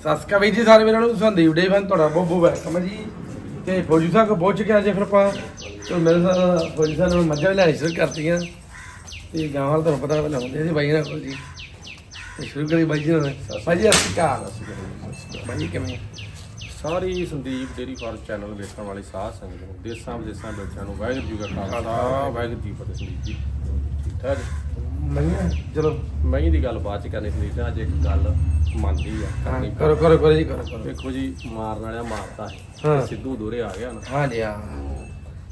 ਸਤਿ ਸ਼੍ਰੀ ਅਕਾਲ ਵੀਰ ਜੀ, ਸਾਰੇ ਵੀਰਾਂ ਨੂੰ ਸੰਦੀਪ ਡੇ ਫਨ, ਤੁਹਾਡਾ ਬਹੁਤ ਬਹੁਤ ਵੈਲਕਮ ਹੈ ਜੀ। ਤੇ ਫੌਜੀ ਸਾਹਿਬ ਕੋ ਪਹੁੰਚ ਚੁੱਕੇ ਅੱਜ ਫਿਰ ਆਪਾਂ। ਤੇ ਮੇਰੇ ਨਾਲ ਫੌਜੀ ਸਾਹਿਬ ਨੂੰ ਮੱਝਾਂ ਲੈਣੀ ਸ਼ੁਰੂ ਕਰਤੀਆਂ। ਤੇ ਗਾਵਾਂ ਦਾ ਤੁਹਾਨੂੰ ਪਤਾ ਲਾਉਂਦੇ ਸੀ ਬਾਈ ਨਾਲ ਕੋਲ ਜੀ। ਤੇ ਸ਼ੁਰੂ ਕਰੀ ਬਾਈ ਜੀ ਨਾਲ ਬਾਈ ਜੀ, ਸਤਿ ਬਾਈ ਕਿਵੇਂ ਸਾਰੀ ਸੰਦੀਪ ਡੇਰੀ ਫਾਰਮ ਚੈਨਲ ਵੇਖਣ ਵਾਲੇ ਸਾਹ ਸੰਗਤ ਨੂੰ ਦੇਸਾਂ ਵਿਦੇਸਾਂ ਬੈਠਿਆਂ ਨੂੰ ਵਾਹਿਗੁਰੂ ਜੀ ਕਾ ਖਾਲਸਾ, ਵਾਹਿਗੁਰੂ ਜੀ ਫਤਿਹ ਸੰਦੀਪ ਜੀ। ਠੀਕ ਠਾਕ? ਚਲੋ। ਮੈਂ ਦੀ ਗੱਲ ਬਾਅਦ ਚ ਕਰਨੀ ਜੀ ਅੱਜ ਇੱਕ ਗੱਲ ਮੰਨਦੀ ਆ ਕਰਨੀ ਕਰੋ ਕਰੋ ਕਰੋ ਜੀ ਕਰੋ ਕਰੋ। ਵੇਖੋ ਜੀ ਮਾਰਨ ਵਾਲਿਆ ਮਾਰਤਾ ਹਾਂ। ਹੈ ਸਿੱਧੂ ਦੂਰੇ ਆ ਗਿਆ ਨਾ। ਹਾਂ ਜੀ ਹਾਂ।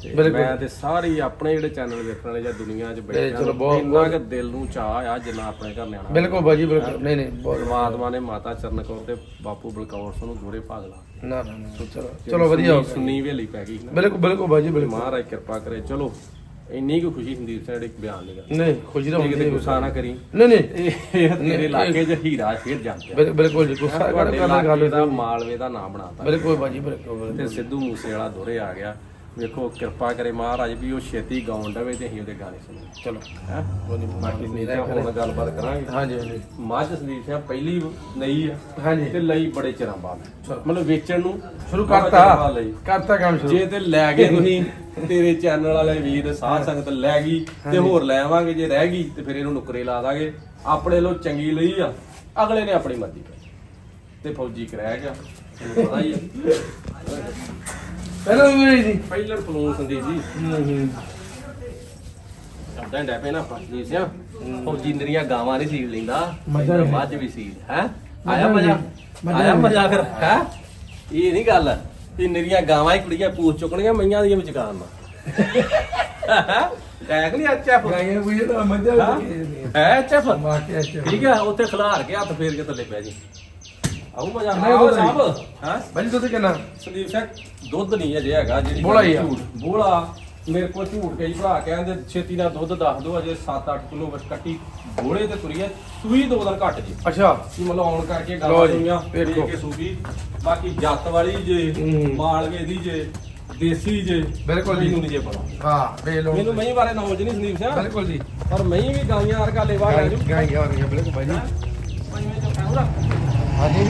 ਤੇ ਬਿਲਕੁਲ। ਮੈਂ ਤੇ ਸਾਰੀ ਆਪਣੇ ਜਿਹੜੇ ਚੈਨਲ ਵੇਖਣ ਵਾਲੇ ਜਾਂ ਦੁਨੀਆ 'ਚ ਬੈਠੇ ਚਲੋ ਬਹੁਤ- ਇੰਨਾ ਕਿ ਦਿਲ ਨੂੰ ਚਾਹ ਆ ਜਿੰਨਾ ਆਪਣੇ ਘਰ ਨਿਆਣਾ ਬਿਲਕੁਲ ਬਾਈ ਜੀ ਬਿਲਕੁਲ। ਨਹੀਂ ਨਹੀਂ ਬਹੁਤ ਪਰਮਾਤਮਾ ਨੇ ਮਾਤਾ ਚਰਨ ਕੌਰ ਤੇ ਬਾਪੂ ਬਲਕੌਰ ਸਿੰਘ ਨੂੰ ਦੂਰੇ ਭਾਗ ਲਾ ਨਾ ਨਾ ਨਾ ਚਲੋ। ਚਲੋ ਵਧੀਆ ਹੋ ਗਿਆ। ਸੁੰਨੀ ਵੇਲੀ ਪੈ ਗਈ ਨਾ। ਬਿਲਕੁਲ ਬਿਲਕੁਲ ਬਾਈ ਜੀ ਬਿਲਕੁਲ। ਮਹਾਰਾਜ ਕਿਰਪਾ ਕਰੇ। ਚਲੋ ਇੰਨੀ ਕੁ ਖੁਸ਼ੀ ਸੰਦੀਪ ਸਿੰਘ ਜਿਹੜੇ ਬਿਆਨ ਨਹੀਂ ਕਰ ਨਹੀਂ ਖੁਸ਼ੀ ਦਾ ਕਿਤੇ ਹੁੰਦੀ ਗੁੱਸਾ ਨਾ ਕਰੀ। ਨਹੀਂ ਨਹੀਂ। ਇਹ ਇਹ ਤੇਰੇ ਇਲਾਕੇ 'ਚ ਹੀਰਾ ਸ਼ੇਰ ਜਾਂਦੇ ਬਿਲ- ਬਿਲਕੁਲ ਜੀ ਗੁੱਸਾ ਕਰਨਾ ਗੱਲ ਇਲਾਕੇ ਦਾ ਮਾਲਵੇ ਦਾ ਨਾਮ ਬਣਾਤਾ। ਬਿਲਕੁਲ ਬਾਜੀ ਬਿਲਕੁਲ। ਤੇ ਸਿੱਧੂ ਮੂਸੇ ਵਾਲਾ ਦੋਰੇ ਆ ਗਿਆ। ਵੇਖੋ ਕਿਰਪਾ ਕਰੇ ਮਹਾਰਾਜ ਵੀ ਉਹ ਛੇਤੀ ਗਾਉਣ ਡਵੇ ਤੇ ਅਸੀਂ ਉਹਦੇ ਗਾਣੇ ਸੁਣੀਏ। ਚਲੋ ਹੈ? ਬਾਕੀ ਸੰਦੀਪ ਸਿੰਘ ਹੁਣ ਗੱਲਬਾਤ ਕਰਾਂਗੇ। ਹਾਂਜੀ ਹਾਂਜੀ। ਮੱਝ ਸੰਦੀਪ ਸਿੰਘ ਪਹਿਲੀ ਲਈ ਆ ਹਾਂਜੀ। ਤੇ ਲਈ ਬੜੇ ਚਿਰਾਂ ਬਾਅਦ। ਮਤਲਬ ਵੇਚਣ ਨੂੰ ਸ਼ੁਰੂ ਬਹੁਤ ਚਿਰਾਂ ਕਰਤਾ ਬਾਅਦ ਲਈ। ਕਰਤਾ ਕੰਮ ਸ਼ੁਰੂ। ਜੇ ਤੇ ਲੈ ਗਏ ਤੁਸੀਂ ਤੇਰੇ ਚੈਨਲ ਵਾਲੇ ਵੀਰ ਸਾਧ ਸੰਗਤ ਲੈ ਗਈ ਤੇ ਹੋਰ ਲੈ ਆਵਾਂਗੇ ਜੇ ਰਹਿ ਗਈ ਤੇ ਫਿਰ ਇਹਨੂੰ ਨੁਕਰੇ ਲਾ ਦਾਂਗੇ। ਆਪਣੇ ਲੋ ਚੰਗੀ ਲਈ ਆ ਅਗਲੇ ਨੇ ਆਪਣੀ ਮਰਜ਼ੀ ਕਰੀ। ਤੇ ਫੌਜੀ ਕਰਾਇਆ ਗਿਆ ਤੁਹਾਨੂੰ ਪਤਾ ਹੀ ਆ। ਪਹਿਲਾਂ ਵੀ ਰਹੀ ਸੀ? ਪਹਿਲਾਂ ਫਲੂਨ ਸੰਦੀਪ ਜੀ ਹੂੰ ਹੂੰ। ਚੱਲਦਾ ਡੈ ਪੈਣਾ ਆਪਾਂ ਜੀ ਸਿਆ। ਫੌਜੀ ਨਰੀਆਂ ਗਾਵਾਂ ਨਹੀਂ ਸੀਲ ਲੈਂਦਾ। ਮਜ਼ਾ ਪਹਿਲਾਂ ਵੀ। ਵੀ ਸੀਲ। ਹੈ? ਆਇਆ ਵੀ। ਮਜ਼ਾ ਮਜ਼ਾ ਆਇਆ ਵੀ। ਮਜ਼ਾ ਫਿਰ? ਹੈ? ਇਹ ਨਹੀਂ ਗੱਲ। ਇਹ ਨਰੀਆਂ ਗਾਵਾਂ ਹੀ ਕੁੜੀਆਂ ਪੂਛ ਚੁੱਕਣੀਆਂ ਮਈਆਂ ਦੀਆਂ ਵਿਚਕਾਰ ਨਾ। ਟੈਗ ਨਹੀਂ ਅੱਛਾ ਗਾਈਆਂ ਕੋਈ ਤਾਂ ਮੱਝਾਂ ਵੀ ਹੈ? ਅੱਛਾ ਠੀਕ ਹੈ ਉੱਥੇ ਖਿਲਾਰ ਕੇ ਹੱਥ ਫੇਰ ਕੇ ਥੱਲੇ ਪੈ ਜੀ। ਆਉ ਮਜ਼ਾ ਨਹੀਂ ਆਓ ਉਹਦਾ ਸਾਹਿਬ ਹਾਂ? ਬਾਜੀ ਦੁੱਧ ਕਿੰਨਾ? ਸੰਦੀਪ ਸਿੰਘ ਦੁੱਧ ਨਹੀਂ ਅਜੇ ਹੈਗਾ ਜਿਹੜੀ ਬੋਲਾ ਹੀ ਆ। ਝੂਠ ਬੋਲਾ। ਮੇਰੇ ਕੋਲ ਝੂਠ ਕਈ ਭਰਾ ਕਹਿੰਦੇ ਛੇਤੀ ਨਾਲ ਦੁੱਧ ਦੱਸ ਦਿਓ ਅਜੇ 7-8 ਕਿਲੋ ਵਿੱਚ ਕੱਟੀ। ਬੋਲੇ ਤੇ ਤੁਰੀ ਆ ਸੂਈ ਦੋ ਦਿਨ ਘੱਟ ਜੀ। ਅੱਛਾ। ਕੀ ਮਤਲਬ ਆਉਣ ਕਰਕੇ ਲਓ ਗੱਲਾਂ ਜੀ, ਸੁਣੀਆਂ ਵੇਖੋ। ਵੇਖ ਕੇ ਸੂਗੀ ਬਾਕੀ ਜੱਤ ਵਾਲੀ ਜੇ ਹੂੰ। ਮਾਲਵੇ ਦੀ ਜੇ ਦੇਸੀ ਜੇ ਬਿਲਕੁਲ ਜੀ। ਮੈਨੂੰ ਨਹੀਂ ਜੇ ਪਤਾ। ਹਾਂ ਵੇ ਲੋ ਮੈਨੂੰ ਮਹੀਂ ਬਾਰੇ ਨੌਲੇਜ ਨਹੀਂ ਸੰਦੀਪ ਸਿੰਘ। ਬਿਲਕੁਲ ਜੀ। ਪਰ ਮਹੀਂ ਵੀ ਗਾਈਆਂ ਵਰਗਾ ਲੇਵਾ ਲੈ ਜੂ ਗਾਈਆਂ ਗਾਈਆਂ ਬਿਲਕੁਲ ਬਾਜੀ ਪੰਜਵੇਂ ਚੋਂ ਖਾਉਗਾ ਹਾਂਜੀ।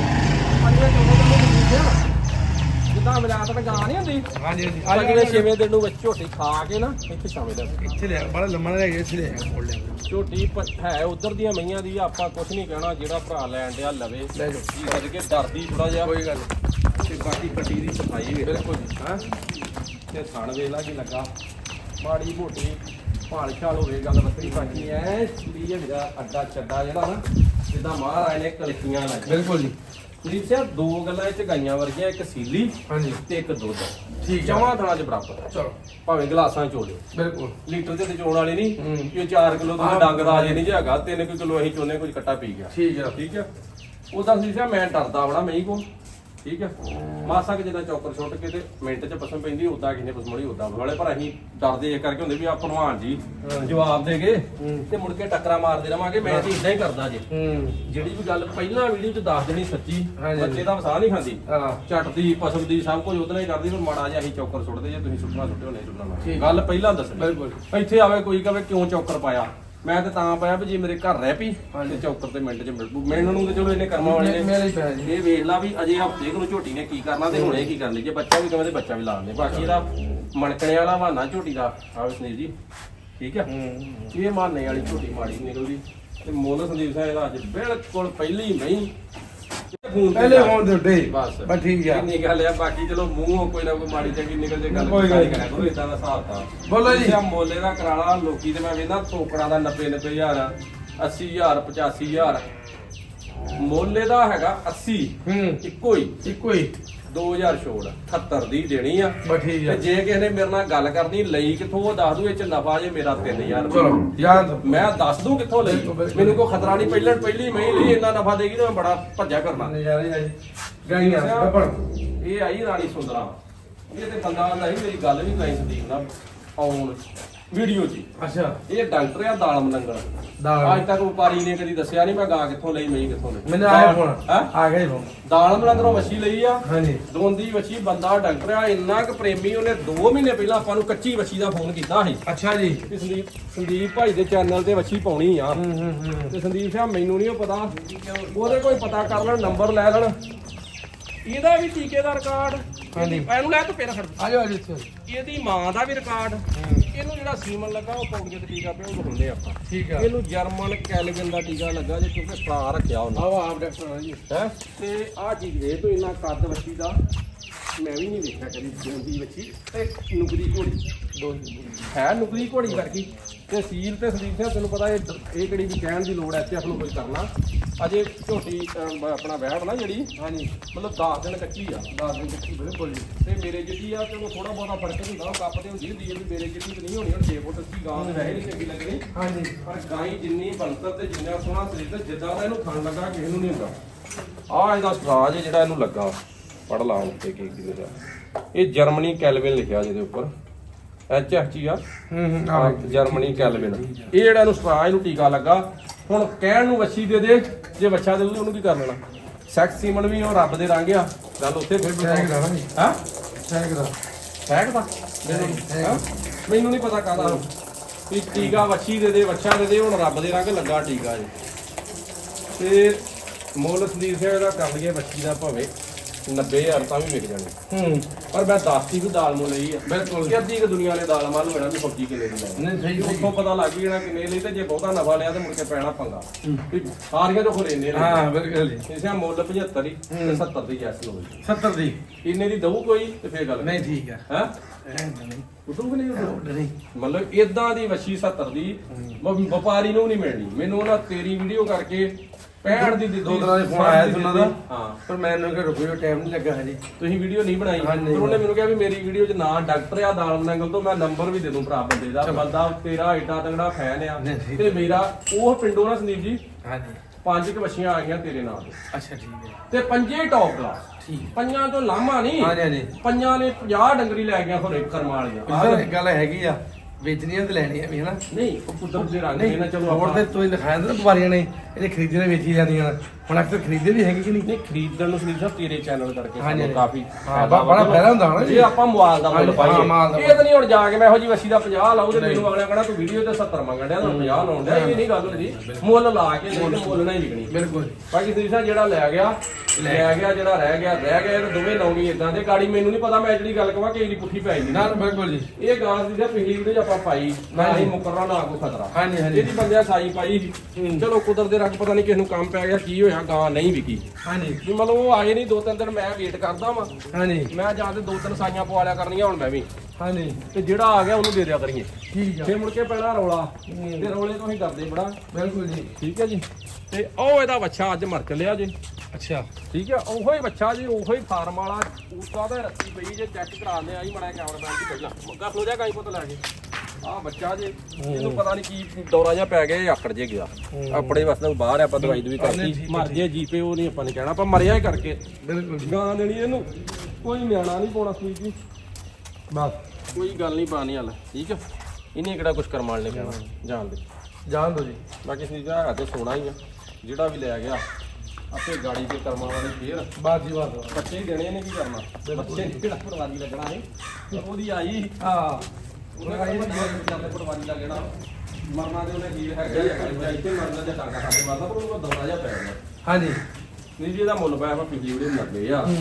ਪੰਜਵੇਂ ਚੋਂ ਤਾਂ ਮੈਨੂੰ ਪੁੱਛਿਆ ਜਿੱਦਾਂ ਮਿਲਾਤ ਤੇ ਗਾਂ ਨਹੀਂ ਹੁੰਦੀ। ਹਾਂਜੀ ਹਾਂਜੀ। ਪੰਜਵੇਂ ਛੇਵੇਂ ਦਿਨ ਨੂੰ ਵਿੱਚ ਝੋਟੀ ਖਾ ਕੇ ਨਾ ਇੱਥੇ ਛਾਵੇਂ ਦਾ ਇੱਥੇ ਲੈ ਬੜਾ ਲੰਮਾ ਰਹਿ ਗਿਆ ਇੱਥੇ ਲੈ ਆ ਕੋਲ ਲਿਆ ਝੋਟੀ ਹੈ ਉਧਰ ਦੀਆਂ ਮਈਆਂ ਦੀ ਆ, ਆਪਾਂ ਕੁਝ ਨਹੀਂ ਕਹਿਣਾ ਜਿਹੜਾ ਭਰਾ ਲੈਣ ਡਿਆ ਲਵੇ। ਲੈ ਜਾਓ ਜੀ ਸਦਕੇ ਡਰਦੀ ਥੋੜਾ ਜਿਹਾ। ਕੋਈ ਗੱਲ। ਤੇ ਬਾਕੀ ਕੱਟੀ ਦੀ ਸਫ਼ਾਈ ਵੇਖ ਬਿਲਕੁਲ ਜੀ। ਹਾਂ? ਤੇ ਥਣ ਵੇਲਾ ਕੀ ਲੱਗਾ। ਮਾੜੀ ਮੋਟੀ ਭਾਲ ਛਾਲ ਹੋਵੇ ਗੱਲ ਬੱਤਰੀ ਬਾਕੀ ਐ ਸੂਰੀ ਜਿਹੜਾ ਅੱਡਾ ਚੱਡਾ ਜਿਹੜਾ ਨਾ ਜਿੱਦਾਂ ਮਹਾਰਾਜ ਨੇ ਕਲਕੀਆਂ ਲਾਈਆਂ ਬਿਲਕੁਲ ਜੀ। ਪ੍ਰੀਤ ਸਿੰਘ ਦੋ ਗੱਲਾਂ ਇਹ ਚ ਗਾਈਆਂ ਵਰਗੀਆਂ ਇੱਕ ਸੀਲੀ ਹਾਂਜੀ। ਤੇ ਇੱਕ ਦੁੱਧ। ਠੀਕ ਹੈ ਚੌਹਾਂ ਥਾਂ ਚ ਬਰਾਬਰ। ਚਲੋ। ਭਾਵੇਂ ਗਲਾਸਾਂ ਚ ਚੋਲੇ। ਬਿਲਕੁਲ। ਲੀਟਰ ਦੇ ਤੇ ਚੋਣ ਵਾਲੀ ਨਹੀਂ। ਕਿ 4 ਕਿਲੋ ਆਹ, ਦਾ ਡੰਗ ਦਾ ਜੇ ਨਹੀਂ ਜੇ ਹੈਗਾ 3 ਕਿਲੋ ਅਸੀਂ ਚੋਨੇ ਕੁਝ ਕੱਟਾ ਪੀ ਗਿਆ। ਠੀਕ ਹੈ ਠੀਕ ਹੈ ਉਹਦਾ ਸੀ ਮੈਂ ਡਰਦਾ ਬੜਾ ਮਈ ਕੋ ਠੀਕ ਹੈ ਮਾਸਾ ਕਿ ਜਿੱਦਾਂ ਚੌਕਰ ਸੁੱਟ ਕੇ ਤੇ ਮਿੰਟ ਚ ਪਸਮ ਪੈਂਦੀ ਉਦਾਂ ਕਿਸੇ ਪਸਮੜੀ ਉਦਾਂ ਵਾਲੇ ਪਰ ਅਸੀਂ ਡਰਦੇ ਇਹ ਕਰਕੇ ਹੁੰਦੇ ਵੀ ਆ ਭਲਵਾਨ ਜੀ ਜਵਾਬ ਦੇਗੇ ਹੂੰ। ਤੇ ਮੁੜ ਕੇ ਟੱਕਰਾਂ ਮਾਰਦੇ ਰਵਾਂਗੇ ਮੈਂ ਤੇ ਇਦਾਂ ਹੀ ਕਰਦਾ ਜੇ। ਜਿਹੜੀ ਵੀ ਗੱਲ ਪਹਿਲਾਂ ਵੀਡੀਓ ਚ ਦੱਸ ਦੇਣੀ ਸੱਚੀ। ਬੱਚੇ ਦਾ ਵਸਾ ਨਹੀਂ ਖਾਂਦੀ। ਹਾਂ। ਝਟਦੀ ਪਸਮਦੀ ਸਭ ਕੁਝ ਨਾਲ ਹੀ ਕਰਦੀ ਪਰ ਮਾੜਾ ਜਿਹਾ ਅਸੀਂ ਚੌਕਰ ਸੁੱਟਦੇ ਜੇ ਤੁਸੀਂ ਸੁੱਟਣਾ ਸੁੱਟਿਓ ਨਹੀਂ ਸੁੱਟਣਾ। ਗੱਲ ਪਹਿਲਾਂ ਦੱਸਣੀ। ਬਿਲਕੁਲ। ਇੱਥੇ ਆਵੇ ਕੋਈ ਕਵੇ ਕਿਉਂ ਚੌਕਰ ਪਾਇਆ। ਮੈਂ ਤੇ ਤਾਂ ਪਾਇਆ ਵੀ ਜੇ ਮੇਰੇ ਘਰ ਰਹਿ ਪਈ। ਤੇ ਚੌਕਰ ਤੇ ਮਿੰਟ ਚ ਮਿਲ ਪੂ ਮੈਨੂੰ ਨੂੰ ਤੇ ਚਲੋ ਇਹਨੇ ਕਰਮਾਂ ਵਾਲੇ ਨੇ। ਮੇਰੇ ਪੈ ਜੀ। ਇਹ ਵੇਖ ਲਾ ਵੀ ਅਜੇ ਹਫ਼ਤੇ ਨੂੰ ਝੋਟੀ ਨੇ ਕੀ ਕਰਨਾ ਤੇ ਹੁਣੇ ਕੀ ਕਰਨੀ। ਜੇ ਬੱਚਾ ਵੀ ਕਵੇ ਤੇ ਬੱਚਾ ਵੀ ਲਾ ਦਿੰਦੇ। ਬਾਕੀ ਇਹਦਾ ਮਣਕਣੇ ਵਾਲਾ ਬਹਾਨਾ ਝੋਟੀ ਦਾ ਆਵੇ ਸੁਨੀਲ ਜੀ। ਠੀਕ ਹੈ ਹੂੰ। ਇਹ ਮਾਨੇ ਵਾਲੀ ਝੋਟੀ ਮਾੜੀ ਨਿਕਲਦੀ। ਤੇ ਮੁੱਲ ਸੰਦੀਪ ਸਾਹਿਬ ਇਹਦਾ ਅੱਜ ਬਿਲਕੁਲ ਪਹਿਲੀ ਨਹੀਂ ਫੋਨ ਤੇ ਪਹਿਲੇ ਹੋਣ ਦੇ ਉੱਤੇ ਬਸ। ਬਸ ਠੀਕ ਆ। ਇੰਨੀ ਗੱਲ ਆ ਬਾਕੀ ਚਲੋ ਮੂੰਹੋਂ ਕੋਈ ਨਾ ਕੋਈ ਮਾੜੀ ਚੰਗੀ ਨਿਕਲ ਜੇ ਗੱਲ ਕੋਈ ਗੱਲ ਕਰਿਆ ਕਰੋ ਇਦਾਂ ਦਾ ਹਿਸਾਬ ਤਾਂ। ਬੋਲੋ ਜੀ। ਮੋਲੇ ਦਾ ਕਰਾਲਾ ਲੋਕੀ ਤੇ ਮੈਂ ਵੇਖਦਾ ਟੋਕਰਾਂ ਦਾ 90 90000 80000 85000 ਮੋਲੇ ਦਾ ਹੈਗਾ 80 ਹੂੰ। ਇੱਕੋ ਹੀ। ਇੱਕੋ ਹੀ। 2000 ਛੋੜ 78 ਦੀ ਦੇਣੀ ਆ। ਬਸ ਠੀਕ ਤੇ ਜੇ ਕਿਸੇ ਨੇ ਮੇਰੇ ਨਾਲ ਗੱਲ ਕਰਨੀ ਲਈ ਕਿੱਥੋਂ ਉਹ ਦੱਸ ਦੂ ਇਹ ਚ ਨਫਾ ਜੇ ਮੇਰਾ 3000 ਚਲੋ ਯਾਦ ਮੈਂ ਦੱਸ ਦੂੰ ਕਿੱਥੋਂ ਲਈ। ਮੈਨੂੰ ਕੋਈ ਖਤਰਾ ਨਹੀਂ ਪਹਿਲਾਂ ਪਹਿਲੀ ਮੈਂ ਹੀ ਲਈ ਇੰਨਾ ਨਫਾ ਦੇਗੀ ਤਾਂ ਮੈਂ ਬੜਾ ਭੱਜਾ ਕਰਨਾ। ਨਜ਼ਾਰੇ ਆ ਜੀ ਗਾਈਆਂ ਗੱਪਣ ਇਹ ਆਈ ਰਾਣੀ ਸੁੰਦਰਾ। ਇਹ ਤੇ ਬੰਦਾ ਆਂਦਾ ਸੀ ਮੇਰੀ ਗੱਲ ਵੀ ਕਰਾਈ ਸੰਦੀਪ ਨਾਲ ਆਉਣ। ਵੀਡੀਓ 'ਚ ਹੀ। ਅੱਛਾ। ਇਹ ਡਾਕਟਰ ਆ ਦਾਲਮ ਲੰਗਰ ਦਾਲ। ਅੱਜ ਤੱਕ ਵਪਾਰੀ ਨੇ ਕਦੀ ਦੱਸਿਆ ਨਹੀਂ ਮੈਂ ਗਾ ਕਿੱਥੋਂ ਲਈ ਮੈਂ ਕਿੱਥੋਂ ਲਈ। ਮੈਨੂੰ ਆਇਆ ਫੋਨ ਹੈ? ਆ ਗਿਆ ਜੀ ਫੋਨ ਦਾਲਮ ਲੰਗਰੋਂ ਵਛੀ ਲਈ ਆ। ਹਾਂਜੀ। ਦੋਂਦੀ ਵਛੀ ਬੰਦਾ ਡਾਕਟਰ ਆ ਇੰਨਾ ਕੁ ਪ੍ਰੇਮੀ ਉਹਨੇ 2 ਮਹੀਨੇ ਪਹਿਲਾਂ ਆਪਾਂ ਨੂੰ ਕੱਚੀ ਵਛੀ ਦਾ ਫੋਨ ਕੀਤਾ ਸੀ। ਅੱਛਾ ਜੀ। ਕਿ ਸੰਦੀਪ ਸੰਦੀਪ ਭਾਈ ਦੇ ਚੈਨਲ ਤੇ ਵਛੀ ਪਾਉਣੀ ਆ। ਹੂੰ ਹੂੰ ਹੂੰ। ਤੇ ਸੰਦੀਪ ਸਿੰਘ ਮੈਨੂੰ ਨਹੀਂ ਉਹ ਪਤਾ। ਉਹਦੇ ਕੋਈ ਪਤਾ ਕਰ ਲੈਣ ਨੰਬਰ ਲੈ ਲੈਣ। ਇਹਦਾ ਵੀ ਟੀਕੇ ਦਾ ਰਿਕਾਰਡ ਹਾਂਜੀ। ਇਹਨੂੰ ਲੈ ਤੂੰ ਪੇਰਾ ਛੱਡ ਆ ਜਾਓ ਆ ਜਾਓ ਇੱਥੇ। ਇਹਦੀ ਮਾਂ ਦਾ ਵੀ ਰਿਕਾਰਡ ਇਹਨੂੰ ਜਿਹੜਾ ਸੀਮਨ ਲੱਗਾ ਉਹ ਪੌੜੀਆਂ ਤੇ ਟੀਕਾ ਪਿਆ ਉਹ ਦਿਖਾਉਂਦੇ ਆਪਾਂ। ਠੀਕ ਆ। ਇਹਨੂੰ ਜਰਮਨ ਕੈਲਵਿਨ ਦਾ ਟੀਕਾ ਲੱਗਾ ਜੇ ਕਿਉਂਕਿ ਸਟਾਰ ਰੱਖਿਆ ਉਹਨੇ। ਆਓ ਆਪ ਡਾਕਟਰ ਆ ਜੀ। ਹੈ? ਤੇ ਆਹ ਚੀਜ਼ ਇਹ ਤੋਂ ਇੰਨਾ ਕੱਦ ਵੱਛੀ ਦਾ। ਮੈਂ ਵੀ ਨਹੀਂ ਵੇਖਿਆ ਕਦੀ ਜਿਉਂਦੀ ਵੱਛੀ ਤੇ ਨੁਕਰੀ ਘੋੜੀ। ਦੋ ਹੈ ਨੁਕਰੀ ਘੋੜੀ ਵਰਗੀ ਤੇ ਸੀਲ ਤੇ ਸੰਦੀਪ ਸਿੰਘ ਤੈਨੂੰ ਪਤਾ ਇਹ ਇਹ ਕਿਹੜੀ ਵੀ ਕਹਿਣ ਦੀ ਲੋੜ ਐ ਐਚਐਫ ਨੂੰ ਕੋਈ ਕਰਨਾ। ਅਜੇ ਝੋਟੀ ਅਮ, ਆਪਣਾ ਵਹਿੜ ਨਾ ਜਿਹੜੀ ਹਾਂਜੀ। ਮਤਲਬ 10 ਦਿਨ ਕੱਚੀ ਆ। ਦੱਸ ਦਿਨ ਚੱਕੀ ਬਿਲਕੁਲ ਜੀ। ਤੇ ਮੇਰੇ ਜਿੱਡੀ ਆ ਚਲੋ ਥੋੜਾ ਬਹੁਤਾ ਫ਼ਰਕ ਹੁੰਦਾ ਉਹ ਕੱਪ ਤੇ ਹੁੰਦੀ ਹੁੰਦੀ ਹੈ ਵੀ ਮੇਰੇ ਜਿੱਡੀ ਤੇ ਨਹੀਂ ਹੋਣੀ ਹੁਣ 6 ਫੁੱਟ ਦੀ ਗਾਂ ਦੇ ਵੈਸੇ ਨਹੀਂ ਚੰਗੀ ਲੱਗਣੀ। ਹਾਂਜੀ। ਪਰ ਗਾਈ ਜਿੰਨੀ ਬਣਤਰ ਤੇ ਜਿੰਨਾ ਸੋਹਣਾ ਸਰੀਰ ਤੇ ਜਿੱਦਾਂ ਦਾ ਇਹਨੂੰ ਖਾਣ ਲੱਗਾ ਕਿਸੇ ਨੂੰ ਨਹੀਂ ਹੁੰਦਾ। ਆ ਇਹਦਾ ਸਟਰਾਜ ਹੈ ਜਿਹੜਾ ਇਹਨੂੰ ਲੱਗਾ। ਪੜ ਲਾ ਉੱਤੇ ਕੀ ਕੀ ਲਿਖਿਆ ਇਹ ਜਰਮਨੀ ਕੈਲਵਿਨ ਲਿਖਿਆ ਜਿਹਦੇ ਉੱਪਰ। ਐਚ ਐਫ ਜੀ ਆ? ਹੂੰ ਹੂੰ ਆਹ ਜਰਮਨੀ ਕੈਲਵਿਨ। ਇਹ ਜਿਹੜਾ ਇਹਨੂੰ ਸਟਰਾਜ ਨੂੰ ਟੀਕਾ ਲੱਗਾ ਹੁਣ ਕਹਿਣ ਨੂੰ ਵੱਛੀ ਦੇ ਦੇ। ਜੇ ਵੱਛਾ ਦੇ ਉਹਨੂੰ ਕੀ ਕਰ ਲੈਣਾ। ਸੈਕਸ ਸੀਮਨ ਵੀ ਉਹ ਰੱਬ ਦੇ ਰੰਗ ਆ। ਗੱਲ ਉੱਥੇ ਫਿਰ ਸੈਕ ਦਾ ਨਾ ਜੀ। ਹਾਂ? ਸੈਕ ਦਾ ਫੈਕ ਦਾ ਮੈਨੂੰ ਨਹੀਂ ਪਤਾ ਕਾਹਦਾ। ਵੀ ਟੀਕਾ ਵੱਛੀ ਦੇ ਦੇ ਵੱਛਾ ਦੇ ਦੇ ਹੁਣ ਰੱਬ ਦੇ ਰੰਗ ਲੱਗਾ ਟੀਕਾ ਜੀ। ਤੇ ਮੁੱਲ ਸੰਦੀਪ ਸਿੰਘ ਦਾ ਕਰ ਲਈਏ ਵੱਛੀ ਦਾ ਭਾਵੇਂ। 90000 ਤਾਂ ਵੀ ਵਿਕ ਜਾਣੀ। ਹੂੰ। ਪਰ ਮੈਂ 10 ਦੀ ਵੀ ਦਾਲ ਮੁੱਲ ਲਈ ਆ। ਬਿਲਕੁਲ। ਕਿ ਅੱਧੀ ਕੁ ਦੁਨੀਆ ਨੇ ਦਾਲ ਮਾਲ ਲੈਣਾ ਵੀ ਸਬਜ਼ੀ ਕਿੰਨੇ ਦੀ ਲੈਣੀ ਨਹੀਂ ਸਹੀ ਸਹੀ। ਉੱਥੋਂ ਪਤਾ ਲੱਗ ਹੀ ਜਾਣਾ ਕਿੰਨੇ ਲਈ ਤੇ ਜੇ ਬਹੁਤਾ ਨਫਾ ਲਿਆ ਤੇ ਮੁੜ ਕੇ ਪੈਣਾ ਪੰਗਾ। ਵੀ ਸਾਰੀਆਂ ਤੋਂ ਖੋਲੇ ਨੇ ਹਾਂ ਬਿਲਕੁਲ ਜੀ। ਇਸੇ ਮੁੱਲ 75 ਦੀ ਤੇ 70 ਦੀ ਜੈਸ ਲੋ 70 ਦੀ। ਇੰਨੇ ਦੀ ਦਊ ਕੋਈ ਤੇ ਫੇਰ ਗੱਲ। ਨਹੀਂ ਠੀਕ ਆ। ਹੈ? ਐਂ ਤਾਂ ਨਹੀਂ ਉਦੋਂ ਕਿ ਨਹੀਂ ਉਦੋਂ ਨਹੀਂ। ਮਤਲਬ ਇਦਾਂ ਦੀ ਵੱਛੀ 70 ਦੀ ਵਪਾਰੀ ਨੂੰ ਨਹੀਂ ਮਿਲਣੀ। ਮੈਨੂੰ ਉਹਨਾਂ ਤੇਰੀ ਵੀਡੀਓ ਕਰਕੇ 65 ਦੀ ਦਿੱਤੀ ਦੋ ਦਿਨਾਂ ਦੇ ਫੋਨ ਆਇਆ ਸੀ ਉਹਨਾਂ ਦਾ ਹਾਂ। ਪਰ ਮੈਨੂੰ ਕਿ ਰੁਪਈਓ ਟਾਈਮ ਨਹੀਂ ਲੱਗਾ ਹਜੇ। ਤੁਸੀਂ ਵੀਡੀਓ ਨਹੀਂ ਬਣਾਈ। ਉਹਨੇ ਮੈਨੂੰ ਕਿਹਾ ਵੀ ਮੇਰੀ ਵੀਡੀਓ 'ਚ ਨਾਂ ਡਾਕਟਰ ਆ ਦਾਲ ਨੰਗਲ ਤੋਂ ਮੈਂ ਨੰਬਰ ਵੀ ਦੇ ਦੂੰ ਭਰਾ ਬੰਦੇ ਦਾ। ਬੰਦਾ ਤੇਰਾ ਏਡਾ ਤਗੜਾ ਫੈਨ ਆ। ਨਹੀਂ, ਠੀਕ ਤੇ ਮੇਰਾ ਉਹ ਪਿੰਡੋਂ ਨਾ ਸੰਦੀਪ ਜੀ ਹਾਂਜੀ ਪੰਜ ਕੁ ਵੱਛੀਆਂ ਆ ਗਈਆਂ ਤੇਰੇ ਨਾਲ। ਅੱਛਾ ਠੀਕ ਹੈ। ਤੇ ਪੰਜੇ ਟੌਪ ਕਲਾਸ ਠੀਕ। ਪੰਜਾਂ ਤੋਂ ਲਾਮਾ ਨਹੀਂ। ਹਾਂਜੀ ਹਾਂਜੀ ਪੰਜਾਂ ਨੇ 50 ਡੰਗਰੀ ਲੈ ਗਈਆਂ ਖੋਰੇ ਕਰਮ ਵਾਲੀਆਂ। ਆਹ ਇੱਕ ਗੱਲ ਹੈਗੀ ਆ ਵੇਚਣੀਆਂ ਤੇ ਲੈਣੀਆਂ ਵੀ ਹਨਾ? ਨਹੀਂ ਉਹ ਕੁਦਰਤ ਦੇ ਰੰਗ ਨੇ ਨਾ ਚਲੋ ਹੋਰ ਆਪਾਂ ਤੇ ਤੁਸੀਂ ਲਿਖਾਇਆ ਨਾ ਵਪਾਰੀਆਂ ਨੇ। ਇਹਦੇ ਖਰੀਦਣੇ ਵੇਚੀ ਜਾਂਦੀਆਂ। ਹੁਣ ਅਕਸਰ ਖਰੀਦੇ ਵੀ ਹੈਗੇ ਕਿ ਨਹੀਂ? ਨਹੀਂ ਖਰੀਦਣ ਨੂੰ ਸਾਹਿਬ ਤੇਰੇ ਚੈਨਲ ਕਰਕੇ ਹਾਂਜੀ, ਸਾਨੂੰ ਕਾਫੀ ਹਾਂ, ਬੜਾ- ਫਾਇਦਾ ਹੁੰਦਾ ਹੋਣਾ ਜੀ। ਜੇ। ਆਪਾਂ ਮੋਬਾਈਲ ਦਾ ਮੁੱਲ ਹਾਂਜੀ, ਹਾਂ, ਮਾਲ ਦਾ ਪਾਈਏ ਇਹ ਤਾਂ ਨਹੀਂ ਹੁਣ ਜਾ ਕੇ ਮੈਂ ਇਹੋ ਜੀ ਵਸੀ ਦਾ 50 ਲਾਉ ਤੇ ਮੈਨੂੰ ਅਗਲਾ ਕਹਣਾ ਤੂੰ ਵੀਡੀਓ ਤੇ 70 ਮੰਗਣ ਡਿਆ ਤੂੰ 50 ਲਾਉਣ ਡਿਆ ਇਹ ਨਹੀਂ ਗੱਲ ਹੁੰਦੀ। ਮੁੱਲ ਲਾ ਕੇ ਨਹੀਂ ਤੇ ਮੁੱਲ ਨਹੀਂ ਵਿਕਣੀ। ਬਿਲਕੁਲ ਬਾਕੀ ਸੰਦੀਪ ਸਾਹਿਬ ਜਿਹੜਾ ਲੈ ਗਿਆ ਲੈ ਗਿਆ। ਜਿਹੜਾ ਰਹਿ ਗਿਆ ਰਹਿ ਗਿਆ ਇਹ ਦੋਵੇਂ ਲਾਉਣੀ ਇਦਾਂ ਦੇ। ਗਾੜੀ ਮੈਨੂੰ ਨਹੀਂ ਪਤਾ ਮੈਂ ਜਿਹੜੀ ਗੱਲ ਕਹਾਂ ਕਿ ਇਹਦੀ ਪੁੱਠੀ ਪੈ ਜਾਂਦੀ। ਨਾ ਨਾ, ਬਿਲਕੁਲ ਜੀ। ਇਹ ਗਾਂ ਦੀ ਜਿਹੜਾ ਪਿਛਲੀ ਵੀਡੀਓ 'ਚ ਆਪਾਂ ਪਾਈ ਨਾ ਹੀ ਮੁਕਰਰਾ ਨਾ ਕੋਈ ਖਤਰਾ। ਹਾਂਜੀ ਹਾਂਜੀ। ਇਹਦੀ ਬੰਦਿਆ ਸਾਈ ਪਾਈ। ਸੀ। ਚਲੋ ਕੁਦਰਤ ਦੇ ਰੰਗ ਪਤਾ ਨਹੀਂ ਕਿਸ ਨੂੰ ਕੰਮ ਪੈ ਗਿਆ ਕੀ ਹੋਇਆ ਗਾਂ ਨਹੀਂ ਵਿਕੀ। ਹਾਂਜੀ। ਵੀ ਮਤਲਬ ਉਹ ਆਏ ਨਹੀਂ ਦੋ ਤਿੰਨ ਦਿਨ ਮੈਂ ਵੇਟ ਕਰਦਾ ਵਾਂ। ਹਾਂਜੀ। ਮੈਂ ਜਾਂ ਤੇ ਦੋ ਤਿੰਨ ਸਾਈਆਂ ਪਵਾ ਲਿਆ ਕਰਨੀਆਂ ਹੁਣ ਮੈਂ ਵੀ। ਹਾਂਜੀ। ਤੇ ਜਿਹੜਾ ਆ ਗਿਆ ਉਹਨੂੰ ਦੇ ਦਿਆ ਕਰੀਏ। ਠੀਕ ਆ। ਫੇਰ ਮੁੜ ਕੇ ਪੈਣਾ ਰੌਲਾ। ਤੇ ਰੌਲੇ ਤੋਂ ਅਸੀਂ ਡਰਦੇ ਬੜਾ। ਬਿਲਕੁਲ ਜੀ। ਠੀਕ ਹੈ ਜੀ। ਤੇ ਉਹ ਇਹਦਾ ਬੱਚਾ ਅੱਜ ਮਰ ਚੱਲਿਆ ਜੀ। ਅੱਛਾ। ਠੀਕ ਹੈ ਉਹੋ ਹੀ ਬੱਚਾ ਜੀ ਉਹੋ ਹੀ ਫਾਰਮ ਵਾਲਾ। ਉਸਾ ਦਾ ਰੱਸੀ ਪਈ ਜੇ ਚੈੱਕ ਕਰਾ ਲਿਆ ਆਈ ਮੜਾ ਕੈਮਰਾਮੈਨ ਦੀ ਪਹਿਲਾਂ। ਮੱਗਾ ਖਲੋ ਜਾ ਗਾਈ ਪੁੱਤ ਲੈ ਕੇ। ਆਹ ਬੱਚਾ ਜੇ ਇਹਨੂੰ ਪਤਾ ਨਹੀਂ ਕੀ ਦੌਰਾ ਜਿਹਾ ਪੈ ਗਿਆ ਇਹ ਆਕੜ ਜੇ ਗਿਆ। ਆਪਣੇ ਵਾਸਤੇ ਬਾਹਰ ਆਪਾਂ ਦਵਾਈ ਦੂਈ ਕਰਤੀ। ਮਰ ਜੇ ਜੀਪੇ ਉਹ ਨਹੀਂ ਆਪਾਂ ਨੇ ਕਹਿਣਾ ਆਪਾਂ ਮਰਿਆ ਹੀ ਕਰਕੇ। ਜੀ। ਗਾਂ ਦੇਣੀ ਇਹਨੂੰ। ਕੋਈ ਨਿਆਣਾ ਨਹੀਂ ਪਾਉਣਾ ਸਵੀਟ ਜੀ। ਬਸ। ਕੋਈ ਗੱਲ ਨਹੀਂ ਬਾਣੀ ਹਾਲ ਠੀਕ ਹੈ ਇਹਨੇ ਕਿਹੜਾ ਕੁਝ ਕਰਮਾਲ ਨੇ ਕਹਿਣਾ ਜਾਣ ਦੇ। ਜਾਣ ਦੋ ਜੀ। ਬਾਕੀ ਸਨੀਜਾ ਹੈਗਾ ਤੇ ਸੋਣਾ ਹੀ ਆ। ਜਿਹੜਾ ਵੀ ਲੈ ਗਿਆ ਆਪੇ ਗਾੜੀ ਤੇ ਕਰਮਾਂ ਵਾਲੀ ਫੇਰ। ਬਾਤ ਜੀ ਬੱਚੇ ਹੀ ਦੇਣੇ ਇਹਨੇ ਕੀ ਕਰਨਾ? ਬੱਚੇ ਨੇ ਕਿਹੜਾ ਪਰਵਾਦੀ ਲੱਗਣਾ ਹੈ। ਉਹਦੀ ਆਈ। ਹਾਂ। ਉਹਨੇ ਆਈ ਜਾਂਦੇ ਪਰਵਾਦੀ ਲੱਗਣਾ। ਮਰਨਾ ਤੇ ਉਹਨੇ ਕੀ ਹੈਗਾ ਹੀ ਜਾਂ ਇੱਥੇ ਮਰਨਾ ਜਾਂ ਟਾਂਗਾ ਸਾਡੇ ਮਰਨਾ ਪਰ ਉਹਨੂੰ ਦੌਰਾ ਜਿਹਾ ਪੈ ਹਾਂਜੀ। ਨਹੀਂ ਜੀ ਇਹਦਾ ਮੁੱਲ ਪਾਇਆ ਆਪਾਂ ਪਿਛਲੀ ਵੀਡੀਓ ਨੱਬੇ ਆ। ਹੂੰ।